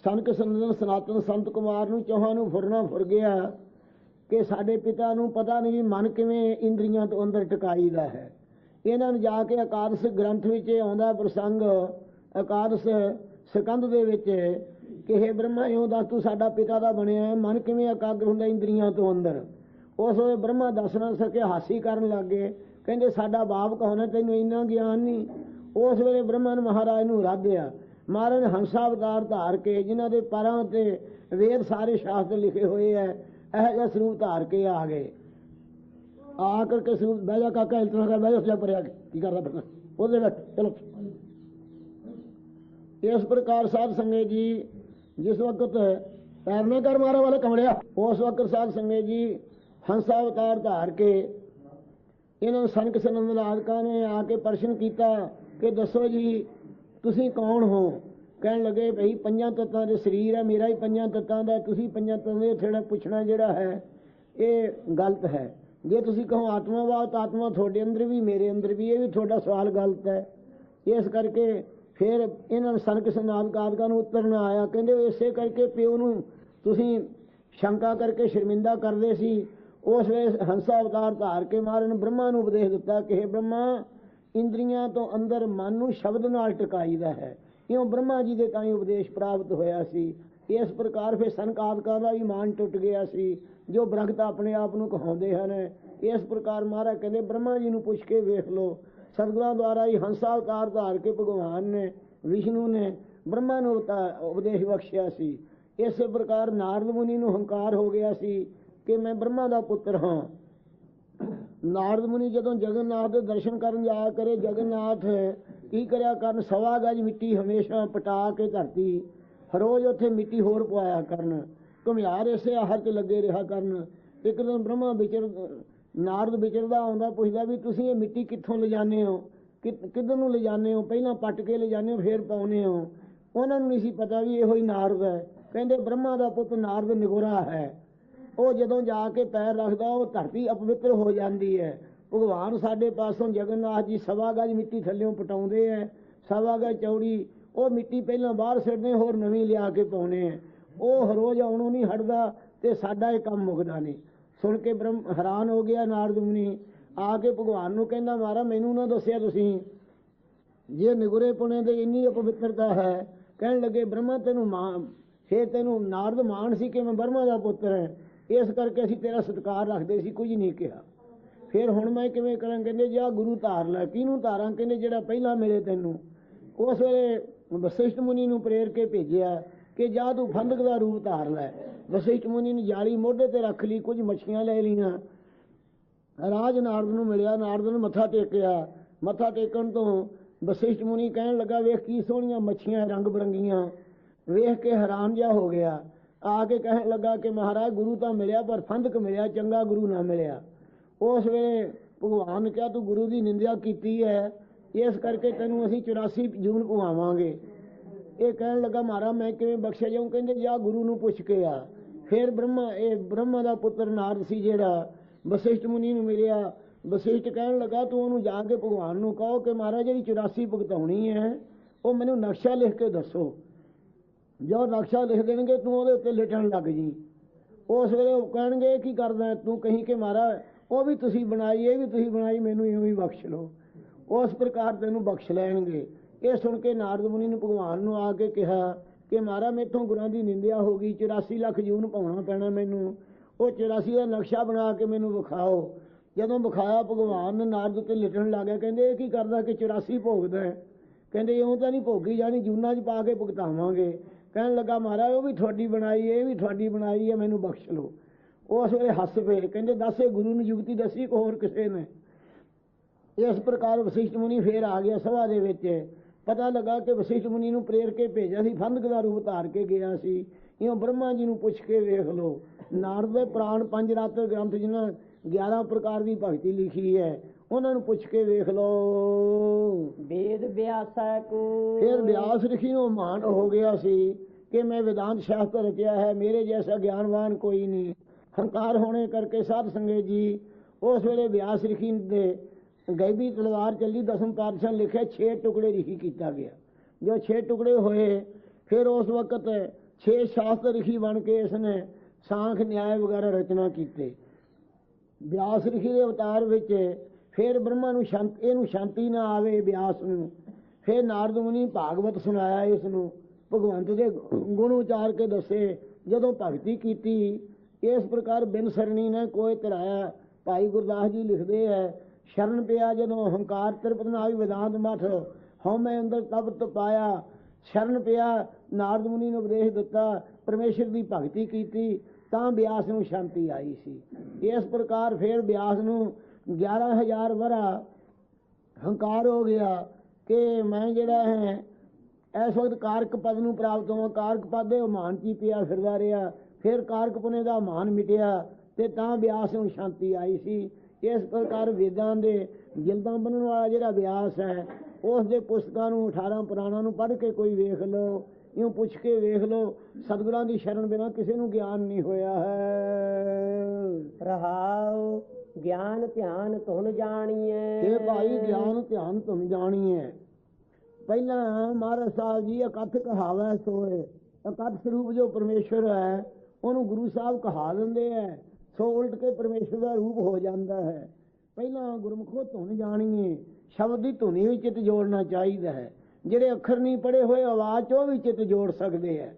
ਸੰਕ ਸੰਦਨ ਸਨਾਤਨ ਸੰਤ ਕੁਮਾਰ ਨੂੰ ਚੌਹਾਂ ਨੂੰ ਫੁਰਨਾ ਫੁਰ ਗਿਆ ਕਿ ਸਾਡੇ ਪਿਤਾ ਨੂੰ ਪਤਾ ਨਹੀਂ ਮਨ ਕਿਵੇਂ ਇੰਦਰੀਆਂ ਤੋਂ ਅੰਦਰ ਟਿਕਾਈਦਾ ਹੈ। ਇਹਨਾਂ ਨੂੰ ਜਾ ਕੇ ਅਕਾਦਸ਼ ਗ੍ਰੰਥ ਵਿੱਚ ਆਉਂਦਾ ਪ੍ਰਸੰਗ ਇਕਾਦਸ਼ ਸਕੰਦ ਦੇ ਵਿੱਚ ਕਿ हे ਬ੍ਰਹਮਾ ਇਉਂ ਦੱਸ ਤੂੰ ਸਾਡਾ ਪਿਤਾ ਦਾ ਬਣਿਆ ਹੈ। ਮਨ ਕਿਵੇਂ ਇਕਾਗਰ ਹੁੰਦਾ ਇੰਦਰੀਆਂ ਤੋਂ ਅੰਦਰ? ਉਸ ਵੇਲੇ ਬ੍ਰਹਮਾ ਦੱਸ ਨਾ ਸਕੇ ਹਾਸੀ ਕਰਨ ਲੱਗੇ ਕਹਿੰਦੇ, ਸਾਡਾ ਬਾਪ ਕੌਣ ਹੈ? ਤੈਨੂੰ ਇੰਨਾ ਗਿਆਨ ਨਹੀਂ? ਉਸ ਵੇਲੇ ਬ੍ਰਹਮਾ ਨੇ ਮਹਾਰਾਜ ਨੂੰ ਰਾਧਿਆ। ਮਹਾਰਾਜ ਹੰਸਾ ਅਵਤਾਰ ਧਾਰ ਕੇ, ਜਿਨ੍ਹਾਂ ਦੇ ਪਰਾਂ ਤੇ ਵੇਦ ਸਾਰੇ ਸ਼ਾਸਤਰ ਲਿਖੇ ਹੋਏ ਐ ਇਹ ਜਿਹਾ ਸਰੂਪ ਧਾਰ ਕੇ ਆ ਗਏ। ਆ ਕਰਕੇ ਸਰੂਪ, ਬਹਿ ਜਾ ਕਾਕਾ ਇਲਤਨਾ ਕਰ, ਬਹਿ ਜਾ ਜਾ ਪਰਿਆ ਕੀ। ਕਰਦਾ ਫਿਰਦਾ? ਉਹਦੇ ਵਿੱਚ ਚਲੋ। ਇਸ ਪ੍ਰਕਾਰ ਸਾਧ ਸੰਗਤ ਜੀ ਜਿਸ ਵਕਤ ਪੈਰਨੇ ਕਰ ਮਾਰਾ ਵਾਲੇ ਕਮੜਿਆ ਉਸ ਵਕਤ ਸਾਧ ਸੰਗਤ ਜੀ, ਹੰਸਾ ਅਵਤਾਰ ਧਾਰ ਕੇ ਇਹਨਾਂ ਨੂੰ ਸੰਕ ਸੰਨੰਦ ਆਦਿਕਾਂ ਨੇ ਆ ਕੇ ਪ੍ਰਸ਼ਨ ਕੀਤਾ ਕਿ ਦੱਸੋ ਜੀ, ਤੁਸੀਂ ਕੌਣ ਹੋ? ਕਹਿਣ ਲੱਗੇ, ਭਈ ਪੰਜਾਂ ਤੱਤਾਂ ਦੇ ਸਰੀਰ ਹੈ ਮੇਰਾ ਹੀ ਪੰਜਾਂ ਤੱਤਾਂ ਦਾ, ਤੁਸੀਂ ਪੰਜਾਂ ਤੱਤਾਂ ਦੇ ਥੇੜਾ ਪੁੱਛਣਾ ਜਿਹੜਾ ਹੈ, ਇਹ ਗਲਤ ਹੈ। ਜੇ ਤੁਸੀਂ ਕਹੋ ਆਤਮਾਵਾਦ ਆਤਮਾ ਤੁਹਾਡੇ ਅੰਦਰ ਵੀ, ਮੇਰੇ ਅੰਦਰ ਵੀ, ਇਹ ਵੀ ਤੁਹਾਡਾ ਸਵਾਲ ਗਲਤ ਹੈ। ਇਸ ਕਰਕੇ ਫਿਰ ਇਹਨਾਂ ਨੂੰ ਸਨਕ ਸੰਨਾਦ ਕਾਦਕਾਂ ਨੂੰ ਉਤਰਨਾ ਆਇਆ। ਕਹਿੰਦੇ ਇਸੇ ਕਰਕੇ ਪਿਓ ਨੂੰ ਤੁਸੀਂ ਸ਼ੰਕਾ ਕਰਕੇ ਸ਼ਰਮਿੰਦਾ ਕਰਦੇ ਸੀ। ਉਸ ਵੇਲੇ ਹੰਸਾ ਅਵਤਾਰ ਧਾਰ ਕੇ ਮਾਰਨ ਬ੍ਰਹਮਾ ਨੂੰ ਉਪਦੇਸ਼ ਦਿੱਤਾ ਕਿ हे ਬ੍ਰਹਮਾ, ਇੰਦਰੀਆਂ ਤੋਂ ਅੰਦਰ ਮਨ ਨੂੰ ਸ਼ਬਦ ਨਾਲ ਟਿਕਾਈਦਾ ਹੈ। ਇਉਂ ਬ੍ਰਹਮਾ ਜੀ ਦੇ ਤਾਂ ਉਪਦੇਸ਼ ਪ੍ਰਾਪਤ ਹੋਇਆ ਸੀ। ਇਸ ਪ੍ਰਕਾਰ ਫਿਰ ਸੰਕਾਦਕਾਂ ਦਾ ਵੀ ਮਾਨ ਟੁੱਟ ਗਿਆ ਸੀ, ਜੋ ਬ੍ਰਹਮਤਾ ਆਪਣੇ ਆਪ ਨੂੰ ਕਹਾਉਂਦੇ ਹਨ। ਇਸ ਪ੍ਰਕਾਰ ਮਹਾਰਾਜ ਕਹਿੰਦੇ, ਬ੍ਰਹਮਾ ਜੀ ਨੂੰ ਪੁੱਛ ਕੇ ਵੇਖ ਲਓ। ਸਤਿਗੁਰਾਂ ਦੁਆਰਾ ਹੀ ਹੰਸਾ ਧਾਰ ਕੇ ਭਗਵਾਨ ਨੇ, ਵਿਸ਼ਨੂੰ ਨੇ, ਬ੍ਰਹਮਾ ਨੂੰ ਉਪਦੇਸ਼ ਬਖਸ਼ਿਆ ਸੀ। ਇਸੇ ਪ੍ਰਕਾਰ ਨਾਰਦ ਮੁਨੀ ਨੂੰ ਹੰਕਾਰ ਹੋ ਗਿਆ ਸੀ ਕਿ ਮੈਂ ਬ੍ਰਹਮਾ ਦਾ ਪੁੱਤਰ ਹਾਂ। ਨਾਰਦ ਮੁਨੀ ਜਦੋਂ ਜਗਨਨਾਥ ਦੇ ਦਰਸ਼ਨ ਕਰਨ ਜਾਇਆ ਕਰੇ, ਜਗਨਨਾਥ ਕੀ ਕਰਿਆ ਕਰਨ? ਸਵਾ ਗਜ ਮਿੱਟੀ ਹਮੇਸ਼ਾ ਪਟਾ ਕੇ ਧਰਤੀ ਹਰੋਜ਼ ਉੱਥੇ ਮਿੱਟੀ ਹੋਰ ਪਵਾਇਆ ਕਰਨ। ਘੁਮਿਆਰ ਇਸੇ ਆਹਰ 'ਚ ਲੱਗੇ ਰਿਹਾ ਕਰਨ। ਇੱਕ ਦਿਨ ਬ੍ਰਹਮਾ ਵਿਚਰ ਨਾਰਦ ਵਿਚਰਦਾ ਆਉਂਦਾ, ਪੁੱਛਦਾ ਵੀ ਤੁਸੀਂ ਇਹ ਮਿੱਟੀ ਕਿੱਥੋਂ ਲਿਜਾਣੇ ਹੋ? ਕਿ- ਕਿੱਧਰ ਨੂੰ ਲਿਜਾਣੇ ਹੋ? ਪਹਿਲਾਂ ਪੱਟ ਕੇ ਲਿਜਾਣੇ ਹੋ, ਫੇਰ ਪਾਉਨੇ ਹੋ? ਉਹਨਾਂ ਨੂੰ ਨਹੀਂ ਸੀ ਪਤਾ ਵੀ ਇਹੋ ਹੀ ਨਾਰਦ ਹੈ। ਕਹਿੰਦੇ ਬ੍ਰਹਮਾ ਦਾ ਪੁੱਤ ਨਾਰਦ ਨਿਗੋਰਾ ਹੈ। ਉਹ ਜਦੋਂ ਜਾ ਕੇ ਪੈਰ ਰੱਖਦਾ, ਉਹ ਧਰਤੀ ਅਪਵਿੱਤਰ ਹੋ ਜਾਂਦੀ ਹੈ। ਭਗਵਾਨ ਸਾਡੇ ਪਾਸੋਂ ਜਗਨਨਾਥ ਜੀ ਸਵਾ ਗਜ ਮਿੱਟੀ ਥੱਲਿਓਂ ਪਟਾਉਂਦੇ ਐ ਸਵਾ ਗਜ ਚੌੜੀ, ਉਹ ਮਿੱਟੀ ਪਹਿਲਾਂ ਬਾਹਰ ਸਿੱਟਦੇ ਹੋਰ ਨਵੀਂ ਲਿਆ ਕੇ ਪਾਉਨੇ ਐ ਉਹ ਰੋਜ਼ ਆਉਣੋਂ ਨਹੀਂ ਹਟਦਾ ਤੇ ਸਾਡਾ ਇਹ ਕੰਮ ਮੁਕਦਾ ਨਹੀਂ। ਸੁਣ ਕੇ ਬ੍ਰਹਮ ਹੈਰਾਨ ਹੋ ਗਿਆ ਨਾਰਦ ਮੁਨੀ। ਆ ਕੇ ਭਗਵਾਨ ਨੂੰ ਕਹਿੰਦਾ ਮਾਰਾ ਮੈਨੂੰ ਨਾ ਦੱਸਿਆ ਤੁਸੀਂ, ਜੇ ਨਿਗੁਰੇ ਪੁਣੇ ਦੇ ਇੰਨੀ ਅਪਵਿੱਤਰਤਾ ਹੈ। ਕਹਿਣ ਲੱਗੇ, ਬ੍ਰਹਮਾ, ਤੈਨੂੰ ਮਾਂ ਫੇਰ ਤੈਨੂੰ ਨਾਰਦ ਮਾਨ ਸੀ ਕਿ ਮੈਂ ਬ੍ਰਹਮਾ ਦਾ ਪੁੱਤਰ ਹਾਂ। ਇਸ ਕਰਕੇ ਅਸੀਂ ਤੇਰਾ ਸਤਿਕਾਰ ਰੱਖਦੇ ਸੀ, ਕੁਝ ਨਹੀਂ ਕਿਹਾ। ਫਿਰ ਹੁਣ ਮੈਂ ਕਿਵੇਂ ਕਰਾਂ? ਕਹਿੰਦੇ, ਜਾ ਗੁਰੂ ਧਾਰ ਲੈ, ਕਿਹਨੂੰ ਧਾਰਾਂ? ਕਹਿੰਦੇ, ਜਿਹੜਾ ਪਹਿਲਾਂ ਮਿਲੇ ਤੈਨੂੰ। ਉਸ ਵੇਲੇ ਵਸਿਸ਼ਠ ਮੁਨੀ ਨੂੰ ਪ੍ਰੇਰ ਕੇ ਭੇਜਿਆ। ਕਿ ਜਾ ਤੂੰ ਫੰਦਕ ਦਾ ਰੂਪ ਧਾਰ ਲੈ। ਵਸਿਸ਼ਠ ਮੁਨੀ ਨੇ ਜਾਲੀ ਮੋਢੇ ਤੇ ਰੱਖ ਲਈ, ਕੁਝ ਮੱਛੀਆਂ ਲੈ ਲਈਆਂ। ਰਾਜ ਨਾਰਦ ਨੂੰ ਮਿਲਿਆ, ਨਾਰਦ ਨੂੰ ਮੱਥਾ ਟੇਕਿਆ। ਮੱਥਾ ਟੇਕਣ ਤੋਂ ਵਸ਼ਿਸ਼ਟ ਮੁਨੀ ਕਹਿਣ ਲੱਗਾ, ਵੇਖ ਕੀ ਸੋਹਣੀਆਂ ਮੱਛੀਆਂ ਰੰਗ ਬਰੰਗੀਆਂ। ਵੇਖ ਕੇ ਹੈਰਾਨ ਜਿਹਾ ਹੋ ਗਿਆ। ਆ ਕੇ ਕਹਿਣ ਲੱਗਾ ਕਿ ਮਹਾਰਾਜ, ਗੁਰੂ ਤਾਂ ਮਿਲਿਆ, ਪਰ ਫੰਦਕ ਮਿਲਿਆ, ਚੰਗਾ ਗੁਰੂ ਨਾ ਮਿਲਿਆ। ਉਸ ਵੇਲੇ ਭਗਵਾਨ ਨੇ ਕਿਹਾ, ਤੂੰ ਗੁਰੂ ਦੀ ਨਿੰਦਿਆ ਕੀਤੀ ਹੈ। ਇਸ ਕਰਕੇ ਤੈਨੂੰ ਅਸੀਂ 84 ਜੂਨ ਪਵਾਵਾਂਗੇ ਇਹ ਕਹਿਣ ਲੱਗਾ ਮਾਰਾ ਮੈਂ ਕਿਵੇਂ ਬਖਸ਼ਿਆ? ਜਾਊਂ ਕਹਿੰਦੇ ਜਾ ਗੁਰੂ ਨੂੰ ਪੁੱਛ ਕੇ ਆ। ਫਿਰ ਬ੍ਰਹਮਾ, ਇਹ ਬ੍ਰਹਮਾ ਦਾ ਪੁੱਤਰ ਨਾਰਦ ਸੀ ਜਿਹੜਾ ਵਸ਼ਿਸ਼ਟ ਮੁਨੀ ਨੂੰ ਮਿਲਿਆ। ਵਸ਼ਿਸ਼ਟ ਕਹਿਣ ਲੱਗਾ, ਤੂੰ ਉਹਨੂੰ ਜਾ ਕੇ ਭਗਵਾਨ ਨੂੰ ਕਹੋ ਕਿ ਮਹਾਰਾਜ ਜਿਹੜੀ 84 ਭੁਗਤਾਉਣੀ ਹੈ। ਉਹ ਮੈਨੂੰ ਨਕਸ਼ਾ ਲਿਖ ਕੇ ਦੱਸੋ। ਜੋ ਨਕਸ਼ਾ ਲਿਖ ਦੇਣਗੇ, ਤੂੰ ਉਹਦੇ ਉੱਤੇ ਲਿਟਣ ਲੱਗ ਜੀ। ਉਸ ਵੇਲੇ ਉਹ ਕਹਿਣਗੇ, ਕੀ ਕਰਦਾ ਤੂੰ ਕਹੀਂ ਕਿ ਮਾਰਾ ਉਹ ਵੀ ਤੁਸੀਂ ਬਣਾਈ, ਇਹ ਵੀ ਤੁਸੀਂ ਬਣਾਈ, ਮੈਨੂੰ ਇਉਂ ਹੀ ਬਖਸ਼ ਲਓ। ਉਸ ਪ੍ਰਕਾਰ ਤੈਨੂੰ ਬਖਸ਼ ਲੈਣਗੇ। ਇਹ ਸੁਣ ਕੇ ਨਾਰਦ ਮੁਨੀ ਨੇ ਭਗਵਾਨ ਨੂੰ ਆ ਕੇ ਕਿਹਾ ਕਿ ਮਾਰਾ ਮੇਥੋਂ ਗੁਰਾਂ ਦੀ ਨਿੰਦਿਆ ਹੋ ਗਈ 84 ਲੱਖ ਜੂਨ ਪਾਉਣਾ ਪੈਣਾ ਮੈਨੂੰ। ਉਹ 84 ਦਾ ਨਕਸ਼ਾ ਬਣਾ ਕੇ ਮੈਨੂੰ ਵਿਖਾਓ। ਜਦੋਂ ਵਿਖਾਇਆ, ਭਗਵਾਨ ਨੇ ਨਾਰਦ ਉੱਤੇ ਲਿਟਣ ਲੱਗ ਗਿਆ ਕਹਿੰਦੇ, ਇਹ ਕੀ ਕਰਦਾ ਕਿ 84 ਭੋਗਦਾ ਹੈ? ਕਹਿੰਦੇ, ਇਉਂ ਤਾਂ ਨਹੀਂ ਭੋਗੀ ਜਾਣੀ, ਜੂਨਾਂ 'ਚ ਪਾ ਕੇ ਭੁਗਤਾਵਾਂਗੇ। ਕਹਿਣ ਲੱਗਾ, ਮਹਾਰਾਜ, ਉਹ ਵੀ ਤੁਹਾਡੀ ਬਣਾਈ ਇਹ ਵੀ ਤੁਹਾਡੀ ਬਣਾਈ ਹੈ, ਮੈਨੂੰ ਬਖਸ਼ ਲਓ। ਉਸ ਵੇਲੇ ਹੱਸ ਪਏ। ਕਹਿੰਦੇ, ਦੱਸੇ ਗੁਰੂ ਨੂੰ ਯੁਕਤੀ ਦੱਸੀ ਕਿ ਹੋਰ ਕਿਸੇ ਨੇ? ਇਸ ਪ੍ਰਕਾਰ ਵਸਿਸ਼ਠ ਮੁਨੀ ਫੇਰ ਆ ਗਿਆ ਸਭਾ ਦੇ ਵਿੱਚ। ਪਤਾ ਲੱਗਾ ਕਿ ਵਸਿਸ਼ਠ ਮੁਨੀ ਨੂੰ ਪ੍ਰੇਰ ਕੇ ਭੇਜਿਆ ਸੀ ਫੰਦਕ ਦਾ ਰੂਪ ਧਾਰ ਕੇ ਗਿਆ ਸੀ। ਇਉਂ ਬ੍ਰਹਮਾ ਜੀ ਨੂੰ ਪੁੱਛ ਕੇ ਵੇਖ ਲਓ। ਨਾਰਦ ਦੇ ਪ੍ਰਾਣ ਪੰਜ ਰਾਤਰ ਗ੍ਰੰਥ ਜਿਨ੍ਹਾਂ 11 ਪ੍ਰਕਾਰ ਦੀ ਭਗਤੀ ਲਿਖੀ ਹੈ ਉਹਨਾਂ ਨੂੰ ਪੁੱਛ ਕੇ ਵੇਖ ਲਓ। ਵੇਦ ਵਿਆਸਾ ਕੋ। ਫਿਰ ਵਿਆਸ ਰਿਖੀ ਨੂੰ ਮਾਨ ਹੋ ਗਿਆ ਸੀ ਕਿ ਮੈਂ ਵਿਦਾਂਤ ਸ਼ਾਸਤਰ ਰਚਿਆ ਹੈ ਮੇਰੇ ਜੈਸਾ ਗਿਆਨਵਾਨ ਕੋਈ ਨਹੀਂ। ਹੰਕਾਰ ਹੋਣੇ ਕਰਕੇ ਸਾਧ ਸੰਗਤ ਜੀ ਉਸ ਵੇਲੇ ਵਿਆਸ ਰਿਖੀ ਦੇ ਗੈਬੀ ਤਲਵਾਰ ਚੱਲੀ, ਦਸਮ ਪਾਤਸ਼ਾਹ ਲਿਖਿਆ 6 ਟੁਕੜੇ ਰਿਖੀ ਕੀਤਾ ਗਿਆ। ਜੋ 6 ਟੁਕੜੇ ਹੋਏ, ਫਿਰ ਉਸ ਵਕਤ 6 ਸ਼ਾਸਤਰ ਰਿਖੀ ਬਣ ਕੇ ਇਸਨੇ ਸਾਂਖ ਨਿਆਏ ਵਗੈਰਾ ਰਚਨਾ ਕੀਤੇ। ਵਿਆਸ ਰਿਖੀ ਦੇ ਅਵਤਾਰ ਵਿੱਚ ਫਿਰ ਬ੍ਰਹਮਾ ਨੂੰ ਸ਼ਾਂਤ, ਇਹਨੂੰ ਸ਼ਾਂਤੀ ਨਾ ਆਵੇ ਵਿਆਸ ਨੂੰ। ਫਿਰ ਨਾਰਦ ਮੁਨੀ ਭਾਗਵਤ ਸੁਣਾਇਆ ਇਸ ਨੂੰ ਭਗਵੰਤ ਦੇ ਗੁਣ ਉਚਾਰ ਕੇ ਦੱਸੇ, ਜਦੋਂ ਭਗਤੀ ਕੀਤੀ, ਇਸ ਪ੍ਰਕਾਰ ਬਿਨ ਸਰਣੀ ਨੇ ਕੋਈ ਤਰਾਇਆ। ਭਾਈ ਗੁਰਦਾਸ ਜੀ ਲਿਖਦੇ ਹੈ ਸ਼ਰਨ ਪਿਆ ਜਦੋਂ ਹੰਕਾਰ ਤ੍ਰਿਪਤ ਨਾਵੀ ਵਿਦਾਂਤ ਮਠ ਹਉ ਮੈਂ ਅੰਦਰ ਤਬ ਤਪਾਇਆ ਸ਼ਰਨ ਪਿਆ, ਨਾਰਦ ਮੁਨੀ ਨੂੰ ਉਪਦੇਸ਼ ਦਿੱਤਾ, ਪਰਮੇਸ਼ਰ ਦੀ ਭਗਤੀ ਕੀਤੀ, ਤਾਂ ਬਿਆਸ ਨੂੰ ਸ਼ਾਂਤੀ ਆਈ ਸੀ। ਇਸ ਪ੍ਰਕਾਰ ਫਿਰ ਬਿਆਸ ਨੂੰ 11000 ਵਰਾ ਹੰਕਾਰ ਹੋ ਗਿਆ ਕਿ ਮੈਂ ਜਿਹੜਾ ਹੈ, ਇਸ ਵਕਤ ਕਾਰਕ ਪਦ ਨੂੰ ਪ੍ਰਾਪਤ ਹੋਵਾਂ। ਕਾਰਕ ਪਦ ਦੇ ਮਾਨ ਚ ਹੀ ਪਿਆ ਫਿਰਦਾ ਰਿਹਾ। ਫਿਰ ਕਾਰਕ ਪੁਨੇ ਦਾ ਮਾਨ ਮਿਟਿਆ ਤੇ ਤਾਂ ਬਿਆਸ ਨੂੰ ਸ਼ਾਂਤੀ ਆਈ ਸੀ। ਇਸ ਪ੍ਰਕਾਰ ਵੇਦਾਂ ਦੇ ਜਿਲਦਾਂ ਬਣਨ ਵਾਲਾ ਜਿਹੜਾ ਬਿਆਸ ਹੈ ਉਸ ਦੇ ਪੁਸਤਕਾਂ ਨੂੰ 18 ਪੁਰਾਣਾਂ ਨੂੰ ਪੜ੍ਹ ਕੇ ਕੋਈ ਵੇਖ ਲਓ ਇਉਂ ਪੁੱਛ ਕੇ ਵੇਖ ਲਓ ਸਤਿਗੁਰਾਂ ਦੀ ਸ਼ਰਨ ਬਿਨਾਂ ਕਿਸੇ ਨੂੰ ਗਿਆਨ ਨਹੀਂ ਹੋਇਆ ਹੈ। ਰਹਾਉ ਗਿਆਨ ਧਿਆਨ ਤੁਨ ਜਾਣੀਏ ਇਹ ਭਾਈ ਗਿਆਨ ਧਿਆਨ ਤੁਮ ਜਾਣੀਏ ਪਹਿਲਾਂ ਮਹਾਰਾਜ ਸਾਹਿਬ ਜੀ ਇਕੱਠ ਕਹਾਵੇ ਸੋਏ ਇਕੱਠ ਸਰੂਪ ਜੋ ਪਰਮੇਸ਼ਰ ਹੈ ਉਹਨੂੰ ਗੁਰੂ ਸਾਹਿਬ ਕਹਾ ਦਿੰਦੇ ਐ। ਸੋ ਉਲਟ ਕੇ ਪਰਮੇਸ਼ਰ ਦਾ ਰੂਪ ਹੋ ਜਾਂਦਾ ਹੈ। ਪਹਿਲਾਂ ਗੁਰਮੁਖੋ ਧੁਨ ਜਾਣੀਏ, ਸ਼ਬਦ ਦੀ ਧੁਨੀ ਵਿੱਚ ਚਿੱਤ ਜੋੜਨਾ ਚਾਹੀਦਾ ਹੈ। ਜਿਹੜੇ ਅੱਖਰ ਨਹੀਂ ਪੜੇ ਹੋਏ, ਆਵਾਜ਼ 'ਚ ਉਹ ਵੀ ਚਿੱਤ ਜੋੜ ਸਕਦੇ ਹੈ।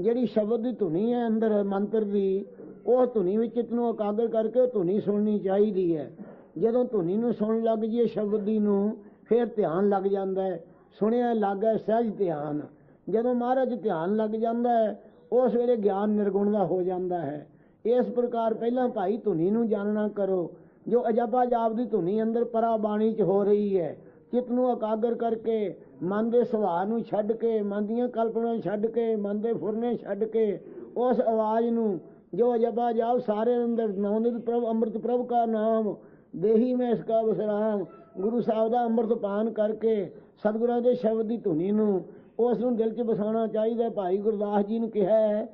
ਜਿਹੜੀ ਸ਼ਬਦ ਦੀ ਧੁਨੀ ਹੈ ਅੰਦਰ ਮੰਤਰ ਦੀ, ਉਹ ਧੁਨੀ ਵਿੱਚ ਚਿੱਤ ਨੂੰ ਇਕਾਗਰ ਕਰਕੇ ਧੁਨੀ ਸੁਣਨੀ ਚਾਹੀਦੀ ਹੈ। ਜਦੋਂ ਧੁਨੀ ਨੂੰ ਸੁਣਨ ਲੱਗ ਜੀਏ ਸ਼ਬਦ ਦੀ ਨੂੰ, ਫਿਰ ਧਿਆਨ ਲੱਗ ਜਾਂਦਾ ਹੈ। ਸੁਣਿਆ ਲੱਗਾ ਸਹਿਜ ਧਿਆਨ। ਜਦੋਂ ਮਹਾਰਾਜ ਧਿਆਨ ਲੱਗ ਜਾਂਦਾ ਹੈ, ਉਸ ਵੇਲੇ ਗਿਆਨ ਨਿਰਗੁਣ ਦਾ ਹੋ ਜਾਂਦਾ ਹੈ। ਇਸ ਪ੍ਰਕਾਰ ਪਹਿਲਾਂ ਭਾਈ ਧੁਨੀ ਨੂੰ ਜਾਣਨਾ ਕਰੋ, ਜੋ ਅਜਬਾ ਜਾਪ ਦੀ ਧੁਨੀ ਅੰਦਰ ਪਰਾ ਬਾਣੀ 'ਚ ਹੋ ਰਹੀ ਹੈ। ਚਿੱਤ ਨੂੰ ਇਕਾਗਰ ਕਰਕੇ, ਮਨ ਦੇ ਸੁਭਾਅ ਨੂੰ ਛੱਡ ਕੇ, ਮਨ ਦੀਆਂ ਕਲਪਨਾ ਛੱਡ ਕੇ, ਮਨ ਦੇ ਫੁਰਨੇ ਛੱਡ ਕੇ, ਉਸ ਆਵਾਜ਼ ਨੂੰ ਜੋ ਅਜਬਾ ਜਾਪ ਸਾਰੇ ਅੰਦਰ ਨੌਨਿਤ ਪ੍ਰਭ, ਅੰਮ੍ਰਿਤ ਪ੍ਰਭ ਕਾ ਨਾਮ, ਦੇਹੀ ਮੈਂ ਇਸ ਕਾ ਵਿਸਰਾਮ, ਗੁਰੂ ਸਾਹਿਬ ਦਾ ਅੰਮ੍ਰਿਤ ਪਾਨ ਕਰਕੇ ਸਤਿਗੁਰਾਂ ਦੇ ਸ਼ਬਦ ਦੀ ਧੁਨੀ ਨੂੰ ਉਸ ਨੂੰ ਦਿਲ 'ਚ ਵਸਾਉਣਾ ਚਾਹੀਦਾ ਭਾਈ ਗੁਰਦਾਸ ਜੀ ਨੇ ਕਿਹਾ ਹੈ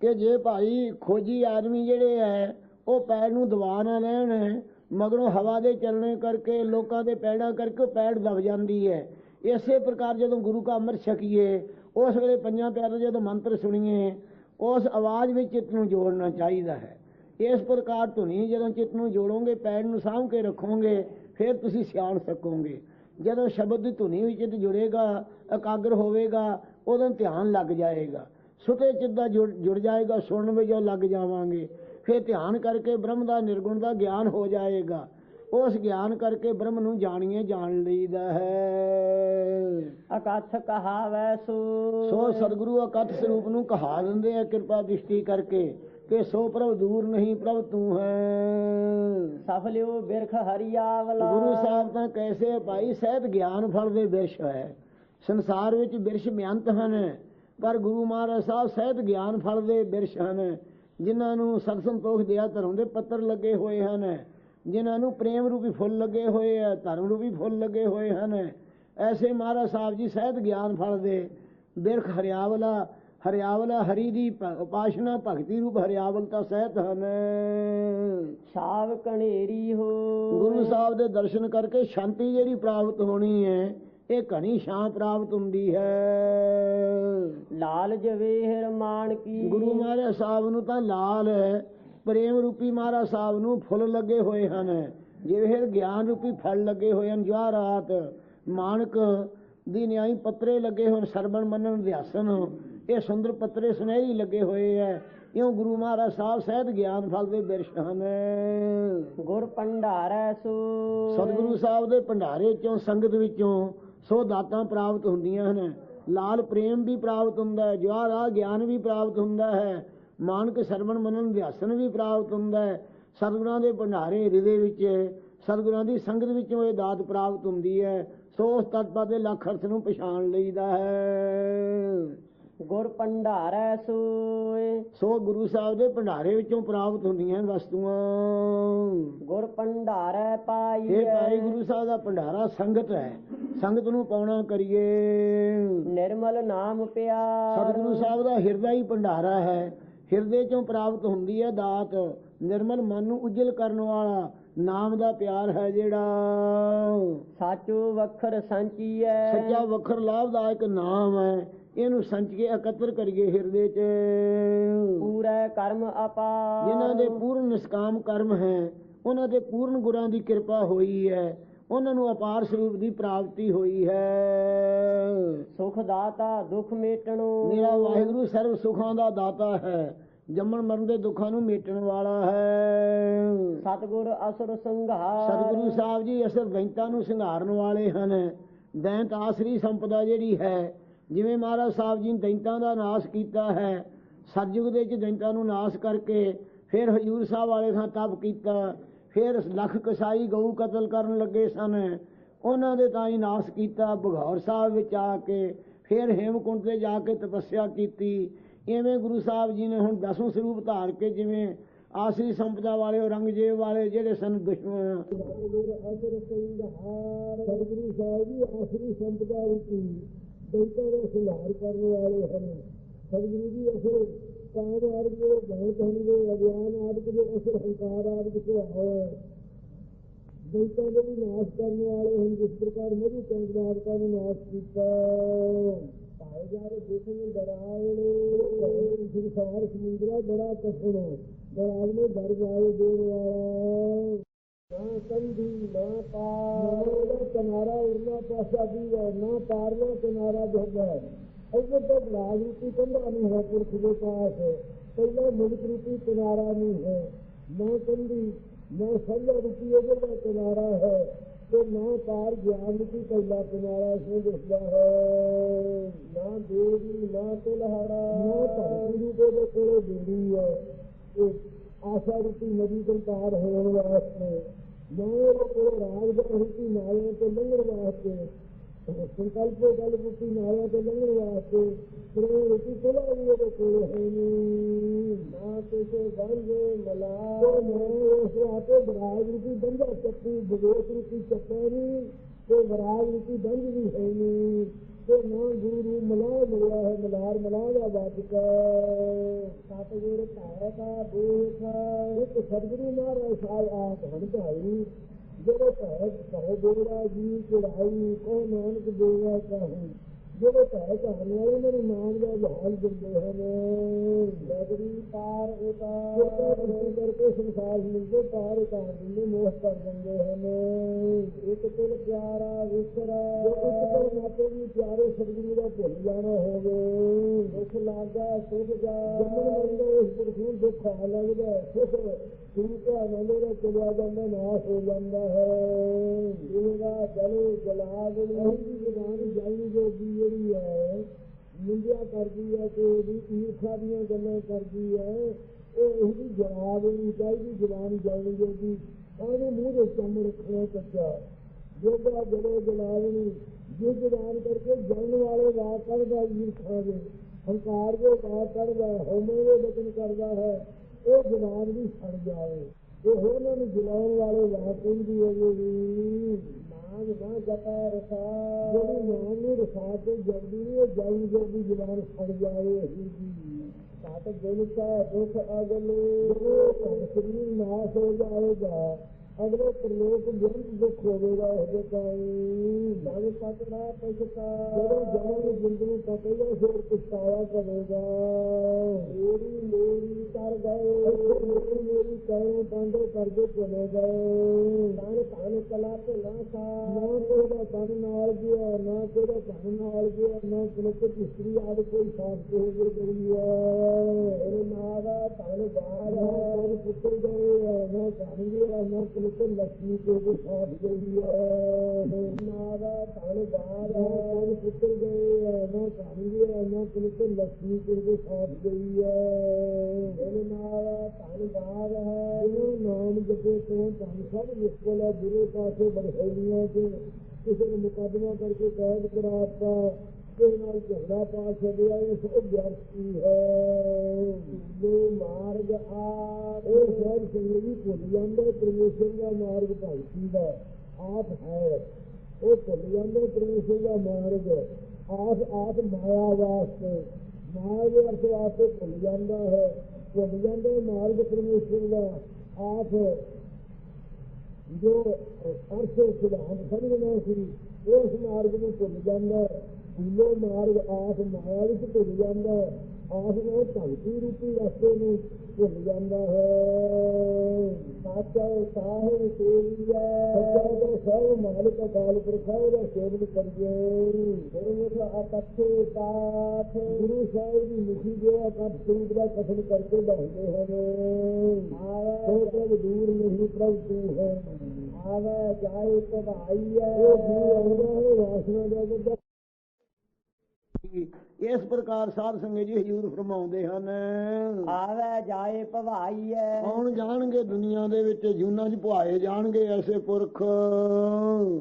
ਕਿ ਜੇ ਭਾਈ ਖੋਜੀ ਆਦਮੀ ਜਿਹੜੇ ਹੈ ਉਹ ਪੈਰ ਨੂੰ ਦਬਾ ਨਾ ਲੈਣ, ਮਗਰੋਂ ਹਵਾ ਦੇ ਚੱਲਣੇ ਕਰਕੇ, ਲੋਕਾਂ ਦੇ ਪੈੜਾਂ ਕਰਕੇ ਉਹ ਪੈੜ ਦਬ ਜਾਂਦੀ ਹੈ ਇਸੇ ਪ੍ਰਕਾਰ ਜਦੋਂ ਗੁਰੂ ਕਾ ਅੰਮ੍ਰਿਤ ਛਕੀਏ, ਉਸ ਵੇਲੇ ਪੰਜਾਂ ਪਿਆਰੇ ਜਦੋਂ ਮੰਤਰ ਸੁਣੀਏ, ਉਸ ਆਵਾਜ਼ ਵਿੱਚ ਚਿੱਤ ਨੂੰ ਜੋੜਨਾ ਚਾਹੀਦਾ ਹੈ। ਇਸ ਪ੍ਰਕਾਰ ਧੁਨੀ ਜਦੋਂ ਚਿੱਤ ਨੂੰ ਜੋੜੋਗੇ ਪੈੜ ਨੂੰ ਸਾਂਭ ਕੇ ਰੱਖੋਗੇ, ਫਿਰ ਤੁਸੀਂ ਸਿਆਣ ਸਕੋਗੇ। ਜਦੋਂ ਸ਼ਬਦ ਦੀ ਧੁਨੀ ਵਿੱਚ ਚਿੱਤ ਜੁੜੇਗਾ, ਇਕਾਗਰ ਹੋਵੇਗਾ, ਉਦੋਂ ਧਿਆਨ ਲੱਗ ਜਾਏਗਾ। ਸੁਤੇ ਚਿੱਤ ਦਾ ਜੁੜ ਜਾਏਗਾ ਸੁਣਨ ਵਿੱਚ ਲੱਗ ਜਾਵਾਂਗੇ। ਫਿਰ ਧਿਆਨ ਕਰਕੇ ਬ੍ਰਹਮ ਦਾ ਨਿਰਗੁਣ ਦਾ ਗਿਆਨ ਹੋ ਜਾਏਗਾ। ਉਸ ਗਿਆਨ ਕਰਕੇ ਬ੍ਰਹਮ ਨੂੰ ਜਾਣੀਏ ਜਾਣ ਲਈਦਾ ਹੈ। ਅਕਥ ਕਹਾਵੈ ਸੋ। ਸੋ ਸਤਿਗੁਰੂ ਅਕਥ ਸਰੂਪ ਨੂੰ ਕਹਾ ਦਿੰਦੇ ਆ ਕਿਰਪਾ ਦ੍ਰਿਸ਼ਟੀ ਕਰਕੇ ਕਿ ਸੋ ਪ੍ਰਭ ਦੂਰ ਨਹੀਂ ਪ੍ਰਭ ਤੂੰ ਹੈ। ਸਫਲਿਓ ਬਿਰਖ ਹਰੀਆਵਲਾ ਗੁਰੂ ਸਾਹਿਬ ਤਾਂ ਕੈਸੇ ਭਾਈ ਸਹਿਤ ਗਿਆਨ ਫਲ ਦੇ ਬਿਰਸ਼ ਹੈ। ਸੰਸਾਰ ਵਿੱਚ ਬਿਰਸ਼ ਮਿਆੰਤ ਹਨ। ਪਰ ਗੁਰੂ ਮਹਾਰਾਜ ਸਾਹਿਬ ਸਹਿਤ ਗਿਆਨ ਫਲ ਦੇ ਬਿਰਸ਼ ਹਨ ਜਿਨ੍ਹਾਂ ਨੂੰ ਸਤ ਸੰਤੋਖ ਦਿਆ ਧਰਮ ਦੇ ਪੱਤਰ ਲੱਗੇ ਹੋਏ ਹਨ ਜਿਨ੍ਹਾਂ ਨੂੰ ਪ੍ਰੇਮ ਰੂਪੀ ਫੁੱਲ ਲੱਗੇ ਹੋਏ ਆ ਧਰਮ ਰੂਪੀ ਫੁੱਲ ਲੱਗੇ ਹੋਏ ਹਨ। ਐਸੇ ਮਹਾਰਾਜ ਸਾਹਿਬ ਜੀ ਸਹਿਤ ਗਿਆਨ ਫਲ ਦੇ ਬਿਰਖ ਹਰਿਆਵਲਾ ਹਰਿਆਵਲਾ ਹਰੀ ਦੀ ਉਪਾਸ਼ਨਾ ਭਗਤੀ ਰੂਪ ਹਰਿਆਵਲਤਾ ਸਹਿਤ ਹਨ। ਛਾਵ ਕਣੇਰੀ ਹੋ ਗੁਰੂ ਸਾਹਿਬ ਦੇ ਦਰਸ਼ਨ ਕਰਕੇ ਸ਼ਾਂਤੀ ਜਿਹੜੀ ਪ੍ਰਾਪਤ ਹੋਣੀ ਹੈ ਇਹ ਘਣੀ ਸ਼ਾਂ ਪ੍ਰਾਪਤ ਹੁੰਦੀ ਹੈ। ਲਾਲ ਜਵੇਹਰ ਮਾਨ ਕੀ? ਗੁਰੂ ਮਹਾਰਾਜ ਸਾਹਿਬ ਨੂੰ ਤਾਂ ਲਾਲ ਪ੍ਰੇਮ ਰੂਪੀ ਮਹਾਰਾਜ ਸਾਹਿਬ ਨੂੰ ਫੁੱਲ ਲੱਗੇ ਹੋਏ ਹਨ। ਜਿਵੇਂ ਗਿਆਨ ਰੂਪੀ ਫਲ ਲੱਗੇ ਹੋਏ ਹਨ। ਜਵਾਹਰਾਤ ਮਾਨਕ ਦੀ ਨਿਆਈ ਪੱਤਰੇ ਲੱਗੇ ਹੋਣ। ਸਰਬਣ ਮੰਨਣ ਅਧਿਆਸਨ ਇਹ ਸੁੰਦਰ ਪੱਤਰੇ ਸੁਨਹਿਰੀ ਲੱਗੇ ਹੋਏ ਐ ਇਉਂ ਗੁਰੂ ਮਹਾਰਾਜ ਸਾਹਿਬ ਸਹਿਤ ਗਿਆਨ ਫਲ ਦੇ ਬਿਰਸ਼ ਹਨ। ਗੁਰ ਪੰਡਾਰੈ ਸੋ। ਸਤਿਗੁਰੂ ਸਾਹਿਬ ਦੇ ਭੰਡਾਰੇ ਚੋਂ ਸੰਗਤ ਵਿੱਚੋਂ ਸੋ ਦਾਤਾਂ ਪ੍ਰਾਪਤ ਹੁੰਦੀਆਂ ਹਨ। ਲਾਲ ਪ੍ਰੇਮ ਵੀ ਪ੍ਰਾਪਤ ਹੁੰਦਾ ਹੈ ਜਵਾਰਾ ਗਿਆਨ ਵੀ ਪ੍ਰਾਪਤ ਹੁੰਦਾ ਹੈ, ਮਾਨਕ ਸਰਵਣ ਮਨਨ ਵਿਆਸਨ ਵੀ ਪ੍ਰਾਪਤ ਹੁੰਦਾ ਹੈ। ਸਤਿਗੁਰਾਂ ਦੇ ਭੰਡਾਰੇ ਹਿਰਦੇ ਵਿੱਚ, ਸਤਿਗੁਰਾਂ ਦੀ ਸੰਗਤ ਵਿੱਚੋਂ ਇਹ ਦਾਤ ਪ੍ਰਾਪਤ ਹੁੰਦੀ ਹੈ। ਸੋ ਉਸ ਤਤਪਾ ਦੇ ਲੱਖ ਅਰਥ ਨੂੰ ਪਛਾਣ ਲਈਦਾ ਹੈ। ਗੁਰ ਪੰਡਾਰੈ ਸੋਏ। ਸੋ ਗੁਰੂ ਸਾਹਿਬ ਦੇ ਭੰਡਾਰੇ ਵਿੱਚੋਂ ਪ੍ਰਾਪਤ ਹੁੰਦੀਆਂ ਵਸਤੂਆਂ। ਗੁਰ ਪੰਡਾਰੈ ਪਾਈ ਇਹ ਭਾਈ ਗੁਰੂ ਸਾਹਿਬ ਦਾ ਭੰਡਾਰਾ ਸੰਗਤ ਹੈ। ਸੰਗਤ ਨੂੰ ਪਾਉਣਾ ਕਰੀਏ। ਨਿਰਮਲ ਨਾਮ ਪਿਆਰ। ਸਤਿਗੁਰੂ ਸਾਹਿਬ ਦਾ ਹਿਰਦਾ ਹੀ ਭੰਡਾਰਾ ਹੈ। ਹਿਰਦੇ ਚੋਂ ਪ੍ਰਾਪਤ ਹੁੰਦੀ ਹੈ ਦਾਤ। ਨਿਰਮਲ ਮਨ ਨੂੰ ਉਜਲ ਕਰਨ ਵਾਲਾ ਨਾਮ ਦਾ ਪਿਆਰ ਹੈ ਜਿਹੜਾ। ਸਾਚੋ ਵਖਰ ਸੰਚੀਐ। ਸੱਚਾ ਵਖਰ ਲਾਭਦਾਇਕ ਨਾਮ ਹੈ। ਇਹਨੂੰ ਸੰਚ ਕੇ ਇਕੱਤਰ ਕਰੀਏ ਹਿਰਦੇ 'ਚ। ਪੂਰਾ ਕਰਮ ਅਪਾਰ ਜਿਨ੍ਹਾਂ ਦੇ ਪੂਰਨ ਨਿਸਕਾਮ ਕਰਮ ਹੈ ਉਹਨਾਂ ਦੇ ਪੂਰਨ ਗੁਰਾਂ ਦੀ ਕਿਰਪਾ ਹੋਈ ਹੈ ਉਹਨਾਂ ਨੂੰ ਅਪਾਰ ਸਰੂਪ ਦੀ ਪ੍ਰਾਪਤੀ ਹੋਈ ਹੈ। ਸੁਖ ਦਾਤਾ ਦੁਖ ਮੇਟਣੋ। ਮੇਰਾ ਵਾਹਿਗੁਰੂ ਸਰਵ ਸੁਖਾਂ ਦਾ ਦਾਤਾ ਹੈ ਜੰਮਣ ਮਰਨ ਦੇ ਦੁੱਖਾਂ ਨੂੰ ਮੇਟਣ ਵਾਲਾ ਹੈ। ਸਤਗੁਰ ਅਸੁਰ ਸੰਘਾਰ। ਸਤਿਗੁਰੂ ਸਾਹਿਬ ਜੀ ਅਸਰ ਬੈਂਤਾਂ ਨੂੰ ਸੰਘਾਰਨ ਵਾਲੇ ਹਨ। ਦੈਂਤ ਆਸਰੀ ਸੰਪਦਾ ਜਿਹੜੀ ਹੈ ਜਿਵੇਂ ਮਹਾਰਾਜ ਸਾਹਿਬ ਜੀ ਨੇ ਦੈਂਤਾਂ ਦਾ ਨਾਸ਼ ਕੀਤਾ ਹੈ ਸਤਜੁਗ ਦੇ ਵਿੱਚ ਦੈਂਤਾਂ ਨੂੰ ਨਾਸ਼ ਕਰਕੇ ਫਿਰ ਹਜੂਰ ਸਾਹਿਬ ਵਾਲੇ ਥਾਂ ਤਪ ਕੀਤਾ, ਫਿਰ ਲੱਖ ਕਸਾਈ ਗਊ ਕਤਲ ਕਰਨ ਲੱਗੇ ਸਨ। ਉਹਨਾਂ ਦੇ ਤਾਂ ਹੀ ਨਾਸ਼ ਕੀਤਾ ਬਗੌਰ ਸਾਹਿਬ ਵਿੱਚ ਆ ਕੇ ਫਿਰ ਹੇਮਕੁੰਟ ਤੇ ਜਾ ਕੇ ਤਪੱਸਿਆ ਕੀਤੀ। ਇਵੇਂ ਗੁਰੂ ਸਾਹਿਬ ਜੀ ਨੇ ਹੁਣ ਦਸਵੇਂ ਸਰੂਪ ਧਾਰ ਕੇ ਜਿਵੇਂ ਆਸਰੀ ਸੰਪਦਾ ਵਾਲੇ, ਔਰੰਗਜ਼ੇਬ ਵਾਲੇ ਜਿਹੜੇ ਸਨ, ਦੁਸ਼ਮਣ। ਸਤਿਗੁਰੂ ਸਾਹਿਬ ਜੀ ਆਖਰੀ ਸੰਪਦਾ ਰੂਪੀ ਦੈਂਤਾਂ ਸੁਧਾਰ ਕਰਨ ਵਾਲੇ ਹਨ। ਸਤਿਗੁਰੂ ਜੀ ਅਸਰ ਕਾਇਦ ਆਦਿ ਦੇ ਗਏ ਕਹਿੰਦੇ ਅਗਿਆਨ ਆਦਿ ਦੇ ਅਸਰ, ਹੰਕਾਰ ਆਦਿ ਦੇ ਹੋਏ ਦੈਂਤਾਂ ਦੇ ਵੀ ਨਾਸ਼ ਕਰਨ ਵਾਲੇ ਹਨ, ਜਿਸ ਪ੍ਰਕਾਰ ਮਧੂ ਕੰਗਰਾਰ ਦਾ ਵੀ ਨਾਸ਼ ਕੀਤਾ। ਪਾਏ ਜਾ ਰਹੇ ਦੇਖਣ ਡਰਾਉਣੇ ਸੰਸਾਰ ਸਮੁੰਦਰਾ ਬੜਾ ਕਠਿਨ ਡਰਾਵਨੇ ਡਰ ਜਾਏ ਦੇਣ ਵਾਲਾ। ਨਾ ਕੰਦੀ ਨਾ ਪਾਰ। ਕਿਨਾਰਾ ਉਰਲਾ ਪਾਸਾ ਦੀ ਹੈ, ਨਾ ਪਾਰਲਾ ਕਿਨਾਰਾ ਦੋਗਾ ਅਜੇ ਤੱਕ ਰਾਜਨੀਤੀ ਕੰਧਾ ਨਹੀਂ ਹੈ, ਪੁਰਖ ਦੇ ਪਾਸ। ਪਹਿਲਾ ਮੁਲਕ ਰੂਪੀ ਕਿਨਾਰਾ ਨਹੀਂ ਹੈ। ਨਾ ਕੰਦੀ ਨਾ ਸੱਲਾ ਰੂਪੀ ਉਹਦੇ ਕਿਨਾਰਾ ਹੈ। ਤੇ ਨਾ ਪਾਰ ਗਿਆਨ ਰੂਪੀ ਪਹਿਲਾ ਕਿਨਾਰਾ ਇਸੇ ਦਿਸਦਾ ਹੈ। ਨਾ ਦੇਵੀ, ਨਾ ਤੁਲਹਾਰਾ ਨਾ ਧਰਤੀ ਦੇ ਕੋਲੇ ਦੇਵੀ ਹੈ। ਇਹ ਆਸ਼ਾ ਰੂਪੀ ਨਦੀ ਤੋਂ ਪਾਰ ਹੋਣ ਵਾਸਤੇ ਨਵੇਂ ਕੋਲ ਰਾਜ ਦਾ ਰੂਪੀ ਨਾਲਿਆਂ ਤੋਂ ਲੰਘਣ ਵਾਸਤੇ ਸੰਕਲਪ ਗੱਲ ਰੂਪੀ ਨਾਲਿਆਂ ਤੋਂ ਲੰਘਣ ਵਾਸਤੇ ਪ੍ਰੇਮ ਰੂਪੀ ਕੋਲਾ ਵੀ ਉਹਦੇ ਕੋਲ ਹੈ ਨਹੀਂ। ਨਾ ਕਿਸੇ ਗੰਗੇ ਮਲਾ ਮੈਂ ਉਸ ਆਪੇ ਬਰਾਜ ਰੂਪੀ ਬੰਦਾ ਚੱਕੀ ਵਿਵੇਕ ਰੂਪੀ ਚੱਕਾ ਨਹੀਂ ਤੇ ਬਰਾਜ ਰੂਪੀ ਬੰਦ ਵੀ ਹੈ ਨਹੀਂ। ਤੇ ਨਾ ਗੁਰੂ ਮਲਾ ਮਿਲਿਆ ਹੈ, ਮਲਾਰ ਮਲਾ ਦਾ ਵਾਚਕ ਸਤਿਗੁਰ ਧਾਇ ਦਾ ਦੇਖ ਇੱਕ ਸਤਿਗੁਰੂ ਮਹਾਰਾਜ ਸਾਹਿਬ ਆਪ ਹਣ ਭਾਈ। ਜਿਹੜੇ ਭੈ ਕਹੇ ਬੋੜਾ ਜੀ ਚੜਾਈ ਕੋ ਨਾਨਕ ਦੇਵਾ ਕਹੇ ਜਿਹੜੇ ਭੈ ਕਹਣ ਵਾਲੇ ਮੇਰੇ ਨਾਮ ਦਾ ਜਹਾਲ ਦਿੰਦੇ ਹਨ। ਨਗਰੀ ਪਾਰ ਉਤਾਰ ਕਰਕੇ ਸੰਸਾਰ ਮਿਲਦੇ ਪਾਰ ਉਤਾਰ ਦਿੰਦੇ ਮੋਹ ਕਰ ਦਿੰਦੇ ਹਨ। ਇੱਕ ਤਿਲ ਪਿਆਰਾ ਵਿਸਰਾ। ਇੱਕ ਤਿਲ ਮਾਤੇ ਵੀ ਪਿਆਰੇ ਸਤਿਗੁਰੂ ਦਾ ਭੁੱਲ ਜਾਣਾ ਹੋਵੇ। ਦੁੱਖ ਲੱਗਾ ਸੁਖ ਜਾ। ਜੰਮਣ ਮਰਨ ਦਾ ਇਸ ਦੁੱਖ ਆ ਲੱਗਦਾ ਸੁਖ ਗੁਰੂ ਕਾ ਆਨੰਦ ਦਾ ਚਲਿਆ ਜਾਂਦਾ ਨਾਸ਼ ਹੋ ਜਾਂਦਾ ਹੈ। ਇਹਦਾ ਜਲੇ ਜਲਾ ਦੇ ਨਹੀਂ ਜਵਾਨ ਜਾਈ ਜੋਗੀ ਜਿਹੜੀ ਹੈ ਨਿੰਦਿਆ ਕਰਦੀ ਹੈ ਤੇ ਉਹਦੀ ਈਰਖਾ ਦੀਆਂ ਗੱਲਾਂ ਕਰਦੀ ਹੈ ਉਹ ਇਹਦੀ ਜਵਾਬ ਦੇਣੀ ਚਾਹੀਦੀ ਜਵਾਨ ਜਾਣੀ ਜੋਗੀ। ਉਹਦੇ ਮੂੰਹ ਦੇ ਚੰਮ ਰੱਖਣਾ ਕੱਚਾ ਜੋਗਾ, ਜਲੇ ਜਲਾਵਣੀ ਜੇ ਜਵਾਨ ਕਰਕੇ ਜਨ ਵਾਲੇ ਵਾਰ ਕਰਦਾ ਈਰਖਾ ਦੇ, ਹੰਕਾਰ ਦੇ ਵਾਰ ਕਰਦਾ ਹਉਮੈ ਦੇ ਬਚਨ ਕਰਦਾ ਹੈ, ਉਹ ਜਵਾਨ ਵੀ ਸੜ ਜਾਏ ਇਹ ਉਹਨਾਂ ਨੂੰ ਜਲਾਉਣ ਵਾਲੇ ਵਾਰ ਕਹਿੰਦੀ ਹੈ ਜੀ ਨਾਮ ਨਾ ਜਪੈ ਰਸਾ ਜਿਹੜੀ ਨਾਮ ਨੂੰ ਰਸਾ ਤੇ ਜਲਦੀ ਉਹ ਜਾਈ ਜਲਦੀ ਜਵਾਨ ਸੜ ਜਾਏ ਹੀ ਜੀ ਸਾਤ ਦਿਨ ਕਾ ਦੁਖ ਅਗਲੇ ਉਹ ਸਰੀਰ ਨਾਸ਼ ਹੋ ਜਾਏਗਾ ਅਗਲੇ ਪ੍ਰਲੋਕ ਬੇਅੰਤ ਦੁੱਖ ਹੋਵੇਗਾ ਉਹਦੇ ਤਾਈ ਨਾਲੇ ਪਤਨਾ ਪਛਤਾ। ਜਦੋਂ ਜਨਮ ਜ਼ਿੰਦਗੀ ਪਤੇਗਾ ਫਿਰ ਪਛਤਾਵਾ ਕਰੇਗਾ। ਮੇਰੀ ਮੇਰੀ ਕਰ ਗਏ। ਮੇਰੀ ਮੇਰੀ ਕਹਿਣੇ ਪਾਂਡੇ ਕਰਦੇ ਚਲੇ ਗਏ। ਤਨ ਤਨ ਕਲਾ ਤੇ ਨਾ ਸਾ। ਨਾ ਤੇਰਾ ਤਨ ਨਾਲ ਗਿਆ, ਨਾ ਤੇਰਾ ਤਨ ਨਾਲ ਗਿਆ, ਨਾ ਕਿਲਕ ਇਸਤਰੀ ਆਦ ਕੋਈ ਸਾਥ ਹੋ ਗਈ ਹੈ। ਇਹ ਨਾਵਾ ਤਨ ਬਾਹਰ ਹੈ ਪੁੱਤਰ ਗਏ ਨਾ ਤਨ ਗਿਆ, ਨਾ ਬਿਲਕੁਲ ਲక్ష్ਮੀ ਦੇ ਦੇ ਸਾਥ ਗਈ ਹੈ ਨਾਰਾ ਧਨਵਾਰ ਹੈ ਪੁੱਤਰ ਗਏ ਹੈ ਨਾ ਧਾਨੀ ਵੀ ਹੈ ਨਾ ਬਿਲਕੁਲ ਲక్ష్ਮੀ ਦੇ ਦੇ ਸਾਥ ਗਈ ਹੈ ਇਹ ਨਾਰਾ ਧਨਵਾਰ ਹੈ। ਗੁਰੂ ਨਾਮ ਜਪੇ ਤੋਂ ਧਨ ਸਭ ਮੁਸ਼ਕਲ ਹੈ ਗੁਰੂ ਪਾਸੇ ਬੜਖੈਲੀਆਂ ਤੇ ਕਿਸੇ ਨੂੰ ਮੁਕਾਬਲਾ ਕਰਕੇ ਕੈਦ ਕਰਾਤਾ ਕਿਸੇ ਨਾਲ ਝਗੜਾ ਪਾ ਛੱਡਿਆ ਇਸ ਉਹ ਆਪ ਹੈ। ਉਹ ਭੁੱਲ ਜਾਂਦਾ ਪਰਮੇਸ਼ਰ ਦਾ ਮਾਰਗ, ਆਪ ਆਪ ਮਾਇਆ ਵਾਸਤੇ। ਮਾਇਆ ਦੇ ਅਰਥ ਵਾਸਤੇ ਭੁੱਲ ਜਾਂਦਾ ਹੈ। ਭੁੱਲ ਜਾਂਦੇ ਮਾਰਗ ਪਰਮੇਸ਼ਰ ਦਾ ਆਪ ਜੋ ਅਰਥ ਸਿਧਾਂਤ ਸਮਝਣਾ ਸੀ ਉਸ ਮਾਰਗ ਨੂੰ ਭੁੱਲ ਜਾਂਦਾ ਹੈ। ਮਾਰਗ ਆਪ ਮਾਇਆ ਵਿੱਚ ਭੁੱਲ ਜਾਂਦਾ ਹੈ। ਆਪ ਨੂੰ ਭਗਤੀ ਰੂਪੀ ਰਸਤੇ ਨੂੰ ਭੁੱਲ ਜਾਂਦਾ ਹੈ। ਸਾਚਾ ਸਾਹਿਬ ਸੇਵੀਆ ਸੱਚਾ ਦਾ ਸਭ ਮਾਲਕ ਅਕਾਲ ਪੁਰਖ ਹੈ ਉਹਦਾ ਸੇਵਨ ਕਰੀਏ। ਗੁਰਮੁਖ ਅਕੱਠੇ ਪਾਠ। ਗੁਰੂ ਸਾਹਿਬ ਦੀ ਮਿੱਠੀ ਜੋ ਅਕੱਠ ਸਰੂਪ ਦਾ ਕਥਨ ਕਰਕੇ ਬਹਿੰਦੇ ਹਨ। ਆਇਆ ਪ੍ਰਭ ਦੂਰ ਨਹੀਂ ਪ੍ਰਭ ਤੂੰ ਹੈ। ਆਵੇ ਜਾਏ ਪਧਾਈ ਹੈ। ਇਹ ਜੀ ਆਉਂਦਾ ਹੈ ਵਾਸਨਾ ਦਾ ਗੁੱਦਾ ਇਸ ਪ੍ਰਕਾਰ ਸਾਧ ਸੰਗਤ ਜੀ ਹਜੂਰ ਫਰਮਾਉਂਦੇ ਹਨ। ਆਵੇ ਜਾਏ ਭਵਾਈ ਹੈ। ਆਉਣ ਜਾਣਗੇ ਦੁਨੀਆ ਦੇ ਵਿੱਚ ਜੂਨਾਂ 'ਚ ਪੁਆਏ ਜਾਣਗੇ ਐਸੇ ਪੁਰਖ।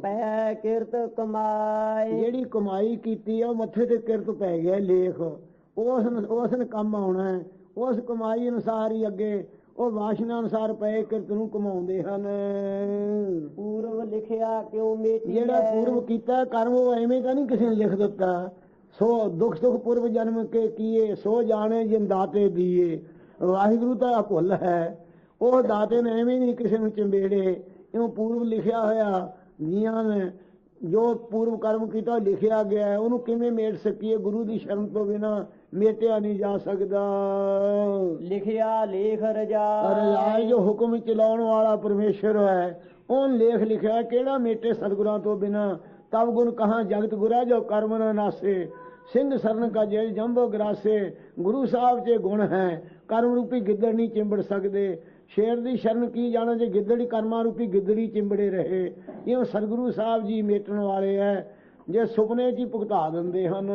ਪੈ ਕਿਰਤ ਕਮਾਈ। ਜਿਹੜੀ ਕਮਾਈ ਕੀਤੀ ਆ ਉਹ ਮੱਥੇ ਤੇ ਕਿਰਤ ਪੈ ਗਿਆ ਲੇਖ। ਉਸ ਉਸ ਨੇ ਕੰਮ ਆਉਣਾ ਹੈ ਉਸ ਕਮਾਈ ਅਨੁਸਾਰ ਹੀ ਅੱਗੇ ਉਹ ਵਾਸ਼ਨਾ ਅਨੁਸਾਰ ਪਏ ਕਿਰਤ ਨੂੰ ਕਮਾਉਂਦੇ ਹਨ। ਪੂਰਵ ਲਿਖਿਆ ਕਿਉ ਮੇਟੀ ਜਿਹੜਾ ਪੂਰਵ ਕੀਤਾ ਕਰਮ ਉਹ ਐਵੇਂ ਤਾਂ ਨਹੀਂ ਕਿਸੇ ਨੇ ਲਿਖ ਦਿੱਤਾ। ਸੋ ਦੁੱਖ ਸੁਖ ਪੂਰਵ ਜਨਮ ਕੇ ਕੀਏ ਸੋ ਜਾਣੇ ਜਿਨ ਦਾਤੇ ਦੀਏ। ਵਾਹਿਗੁਰੂ ਤਾਂ ਭੁੱਲ ਹੈ। ਉਹ ਦਾਤੇ ਨੇ ਐਵੇਂ ਨਹੀਂ ਕਿਸੇ ਨੂੰ ਚੰਬੇੜੇ। ਇਉਂ ਪੂਰਵ ਲਿਖਿਆ ਹੋਇਆ ਜੀਆਂ ਨੇ ਜੋ ਪੂਰਵ ਕਰਮ ਕੀਤਾ ਲਿਖਿਆ ਗਿਆ ਉਹਨੂੰ ਕਿਵੇਂ ਮੇਟ ਸਕੀਏ? ਗੁਰੂ ਦੀ ਸ਼ਰਨ ਤੋਂ ਬਿਨਾ ਮੇਟਿਆ ਨਹੀਂ ਜਾ ਸਕਦਾ। ਲਿਖਿਆ ਲੇਖ ਰਜਾ ਰਜਾਈ ਜੋ ਹੁਕਮ ਚਲਾਉਣ ਵਾਲਾ ਪਰਮੇਸ਼ਰ ਹੈ। ਉਹਨ ਲੇਖ ਲਿਖਿਆ ਕਿਹੜਾ ਮੇਟੇ ਸਤਿਗੁਰਾਂ ਤੋਂ ਬਿਨਾ? ਤਬ ਗੁਣ ਕਹਾਂ ਜਗਤ ਗੁਰਾ ਜੋ ਕਰਮ ਨ ਨਾਸੇ? ਸਿੰਘ ਸਰਨ ਕਾ ਜੈ ਜੰਬੋ ਗਰਾਸੇ? ਗੁਰੂ ਸਾਹਿਬ ਚ ਗੁਣ ਹੈ ਕਰਮ ਰੂਪੀ ਗਿੱਦੜ ਨਹੀਂ ਚਿੰਬੜ ਸਕਦੇ। ਸ਼ੇਰ ਦੀ ਸ਼ਰਨ ਕੀ ਜਾਣਾ ਜੇ ਗਿੱਦੜੀ ਕਰਮਾਂ ਰੂਪੀ ਗਿੱਦੜੀ ਚਿੰਬੜੇ ਰਹੇ? ਇਹ ਸਤਿਗੁਰੂ ਸਾਹਿਬ ਜੀ ਮੇਟਣ ਵਾਲੇ ਹੈ ਜੇ ਸੁਪਨੇ 'ਚ ਹੀ ਭੁਗਤਾ ਦਿੰਦੇ ਹਨ।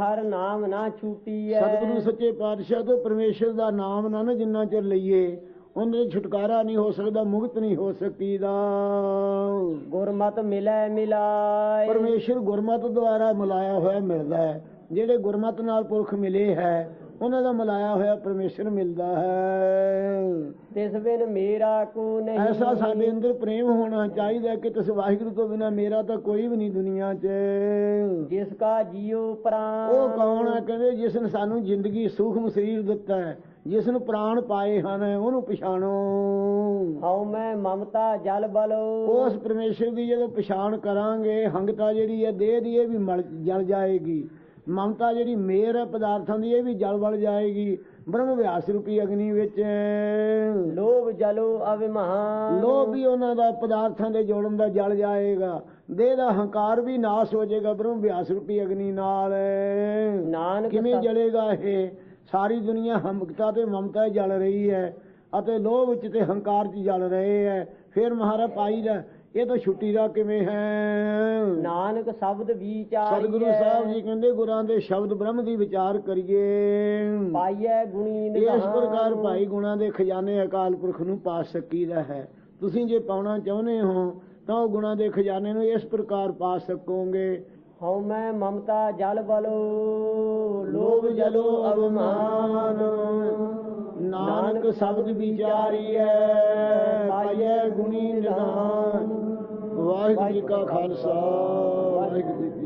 ਹਰ ਨਾਮ ਨਾ ਛੂਟੀ ਹੈ ਸਤਿਗੁਰੂ ਸੱਚੇ ਪਾਤਸ਼ਾਹ ਤੋਂ ਪਰਮੇਸ਼ਰ ਦਾ ਨਾਮ ਨਾ ਨਾ ਜਿੰਨਾ ਚਿਰ ਲਈਏ ਉਹਦੇ ਛੁਟਕਾਰਾ ਨਹੀਂ ਹੋ ਸਕਦਾ ਮੁਕਤ ਨਹੀਂ ਹੋ ਸਕੀਦਾ। ਗੁਰਮਤ ਮਿਲੈ ਮਿਲਾਏ। ਪਰਮੇਸ਼ਰ ਗੁਰਮਤ ਦੁਆਰਾ ਮਿਲਾਇਆ ਹੋਇਆ ਮਿਲਦਾ ਹੈ। ਜਿਹੜੇ ਗੁਰਮਤ ਨਾਲ ਪੁਰਖ ਮਿਲੇ ਹੈ ਉਹਨਾਂ ਦਾ ਮਿਲਾਇਆ ਹੋਇਆ ਪਰਮੇਸ਼ਰ ਮਿਲਦਾ ਹੈ। ਤਿਸ ਬਿਨ ਮੇਰਾ ਕੋ ਨਹੀਂ ਐਸਾ ਸਾਡੇ ਅੰਦਰ ਪ੍ਰੇਮ ਹੋਣਾ ਚਾਹੀਦਾ ਕਿ ਤਿਸ ਵਾਹਿਗੁਰੂ ਤੋਂ ਬਿਨਾ ਮੇਰਾ ਤਾਂ ਕੋਈ ਵੀ ਨਹੀਂ ਦੁਨੀਆ 'ਚ। ਜਿਸ ਕਾ ਜੀਉ ਪ੍ਰਾਨ ਉਹ ਕੌਣ ਹੈ ਕਹਿੰਦੇ ਜਿਸ ਨੇ ਸਾਨੂੰ ਜ਼ਿੰਦਗੀ ਸੂਖਮ ਸਰੀਰ ਦਿੱਤਾ ਹੈ ਜਿਸ ਨੂੰ ਪ੍ਰਾਣ ਪਾਏ ਹਨ ਉਹਨੂੰ ਪਛਾਣੋ। ਹਉ ਮੈਂ ਮਮਤਾ ਜਲ ਬਲੋ। ਉਸ ਪਰਮੇਸ਼ਰ ਦੀ ਜਦੋਂ ਪਛਾਣ ਕਰਾਂਗੇ ਹੰਗਤਾ ਜਿਹੜੀ ਹੈ ਦੇਹ ਦੀ ਇਹ ਵੀ ਮਲ ਜਲ ਜਾਏਗੀ। ਮਮਤਾ ਜਿਹੜੀ ਮੇਰ ਹੈ ਪਦਾਰਥਾਂ ਦੀ ਇਹ ਵੀ ਜਲ ਵਲ ਜਾਏਗੀ। ਬ੍ਰਹਮ ਵਿਆਸ ਰੂਪੀ ਅਗਨੀ ਵਿੱਚ। ਲੋਭ ਜਲੋ ਅਭਿਮਾਨ ਲੋਭ ਵੀ ਉਹਨਾਂ ਦਾ ਪਦਾਰਥਾਂ ਦੇ ਜੋੜਨ ਦਾ ਜਲ ਜਾਏਗਾ। ਦੇਹ ਦਾ ਹੰਕਾਰ ਵੀ ਨਾਸ ਹੋ ਜਾਏਗਾ ਬ੍ਰਹਮ ਵਿਆਸ ਰੂਪੀ ਅਗਨੀ ਨਾਲ। ਨਾਨਕ ਕਿਵੇਂ ਜਲੇਗਾ ਇਹ? ਸਾਰੀ ਦੁਨੀਆ ਹਮਕਤਾ ਤੇ ਮਮਤਾ ਜਲ ਰਹੀ ਹੈ ਅਤੇ ਲੋਭ ਵਿੱਚ ਤੇ ਹੰਕਾਰ 'ਚ ਜਲ ਰਹੇ ਹੈ। ਫਿਰ ਮਹਾਰਾਜ ਪਾਈ ਦਾ ਇਹ ਤਾਂ ਛੁੱਟੀ ਦਾ ਕਿਵੇਂ ਹੈ? ਨਾਨਕ ਸ਼ਬਦ ਵਿਚਾਰ ਸਤਿਗੁਰੂ ਸਾਹਿਬ ਜੀ ਕਹਿੰਦੇ ਗੁਰਾਂ ਦੇ ਸ਼ਬਦ ਬ੍ਰਹਮ ਦੀ ਵਿਚਾਰ ਕਰੀਏ। ਪਾਈਐ ਗੁਣੀ ਇਸ ਨਿਧਾਨ। ਪ੍ਰਕਾਰ ਭਾਈ ਗੁਣਾ ਦੇ ਖਜ਼ਾਨੇ ਅਕਾਲ ਪੁਰਖ ਨੂੰ ਪਾ ਸਕੀਦਾ ਹੈ। ਤੁਸੀਂ ਜੇ ਪਾਉਣਾ ਚਾਹੁੰਦੇ ਹੋ ਤਾਂ ਉਹ ਗੁਣਾ ਦੇ ਖਜ਼ਾਨੇ ਨੂੰ ਇਸ ਪ੍ਰਕਾਰ ਪਾ ਸਕੋਗੇ। ਹਉ ਮੈਂ ਮਮਤਾ ਜਲ ਬਲੋ ਲੋਭ ਜਲੋ ਅਭਿਮਾਨ ਨਾਨਕ ਸ਼ਬਦ ਵਿਚਾਰੀਐ ਪਾਈਐ ਗੁਣੀ ਨਿਧਾਨ। ਵਾਹਿਗੁਰੂ ਜੀ ਕਾ ਖਾਲਸਾ ਵਾਹਿਗੁਰੂ ਜੀ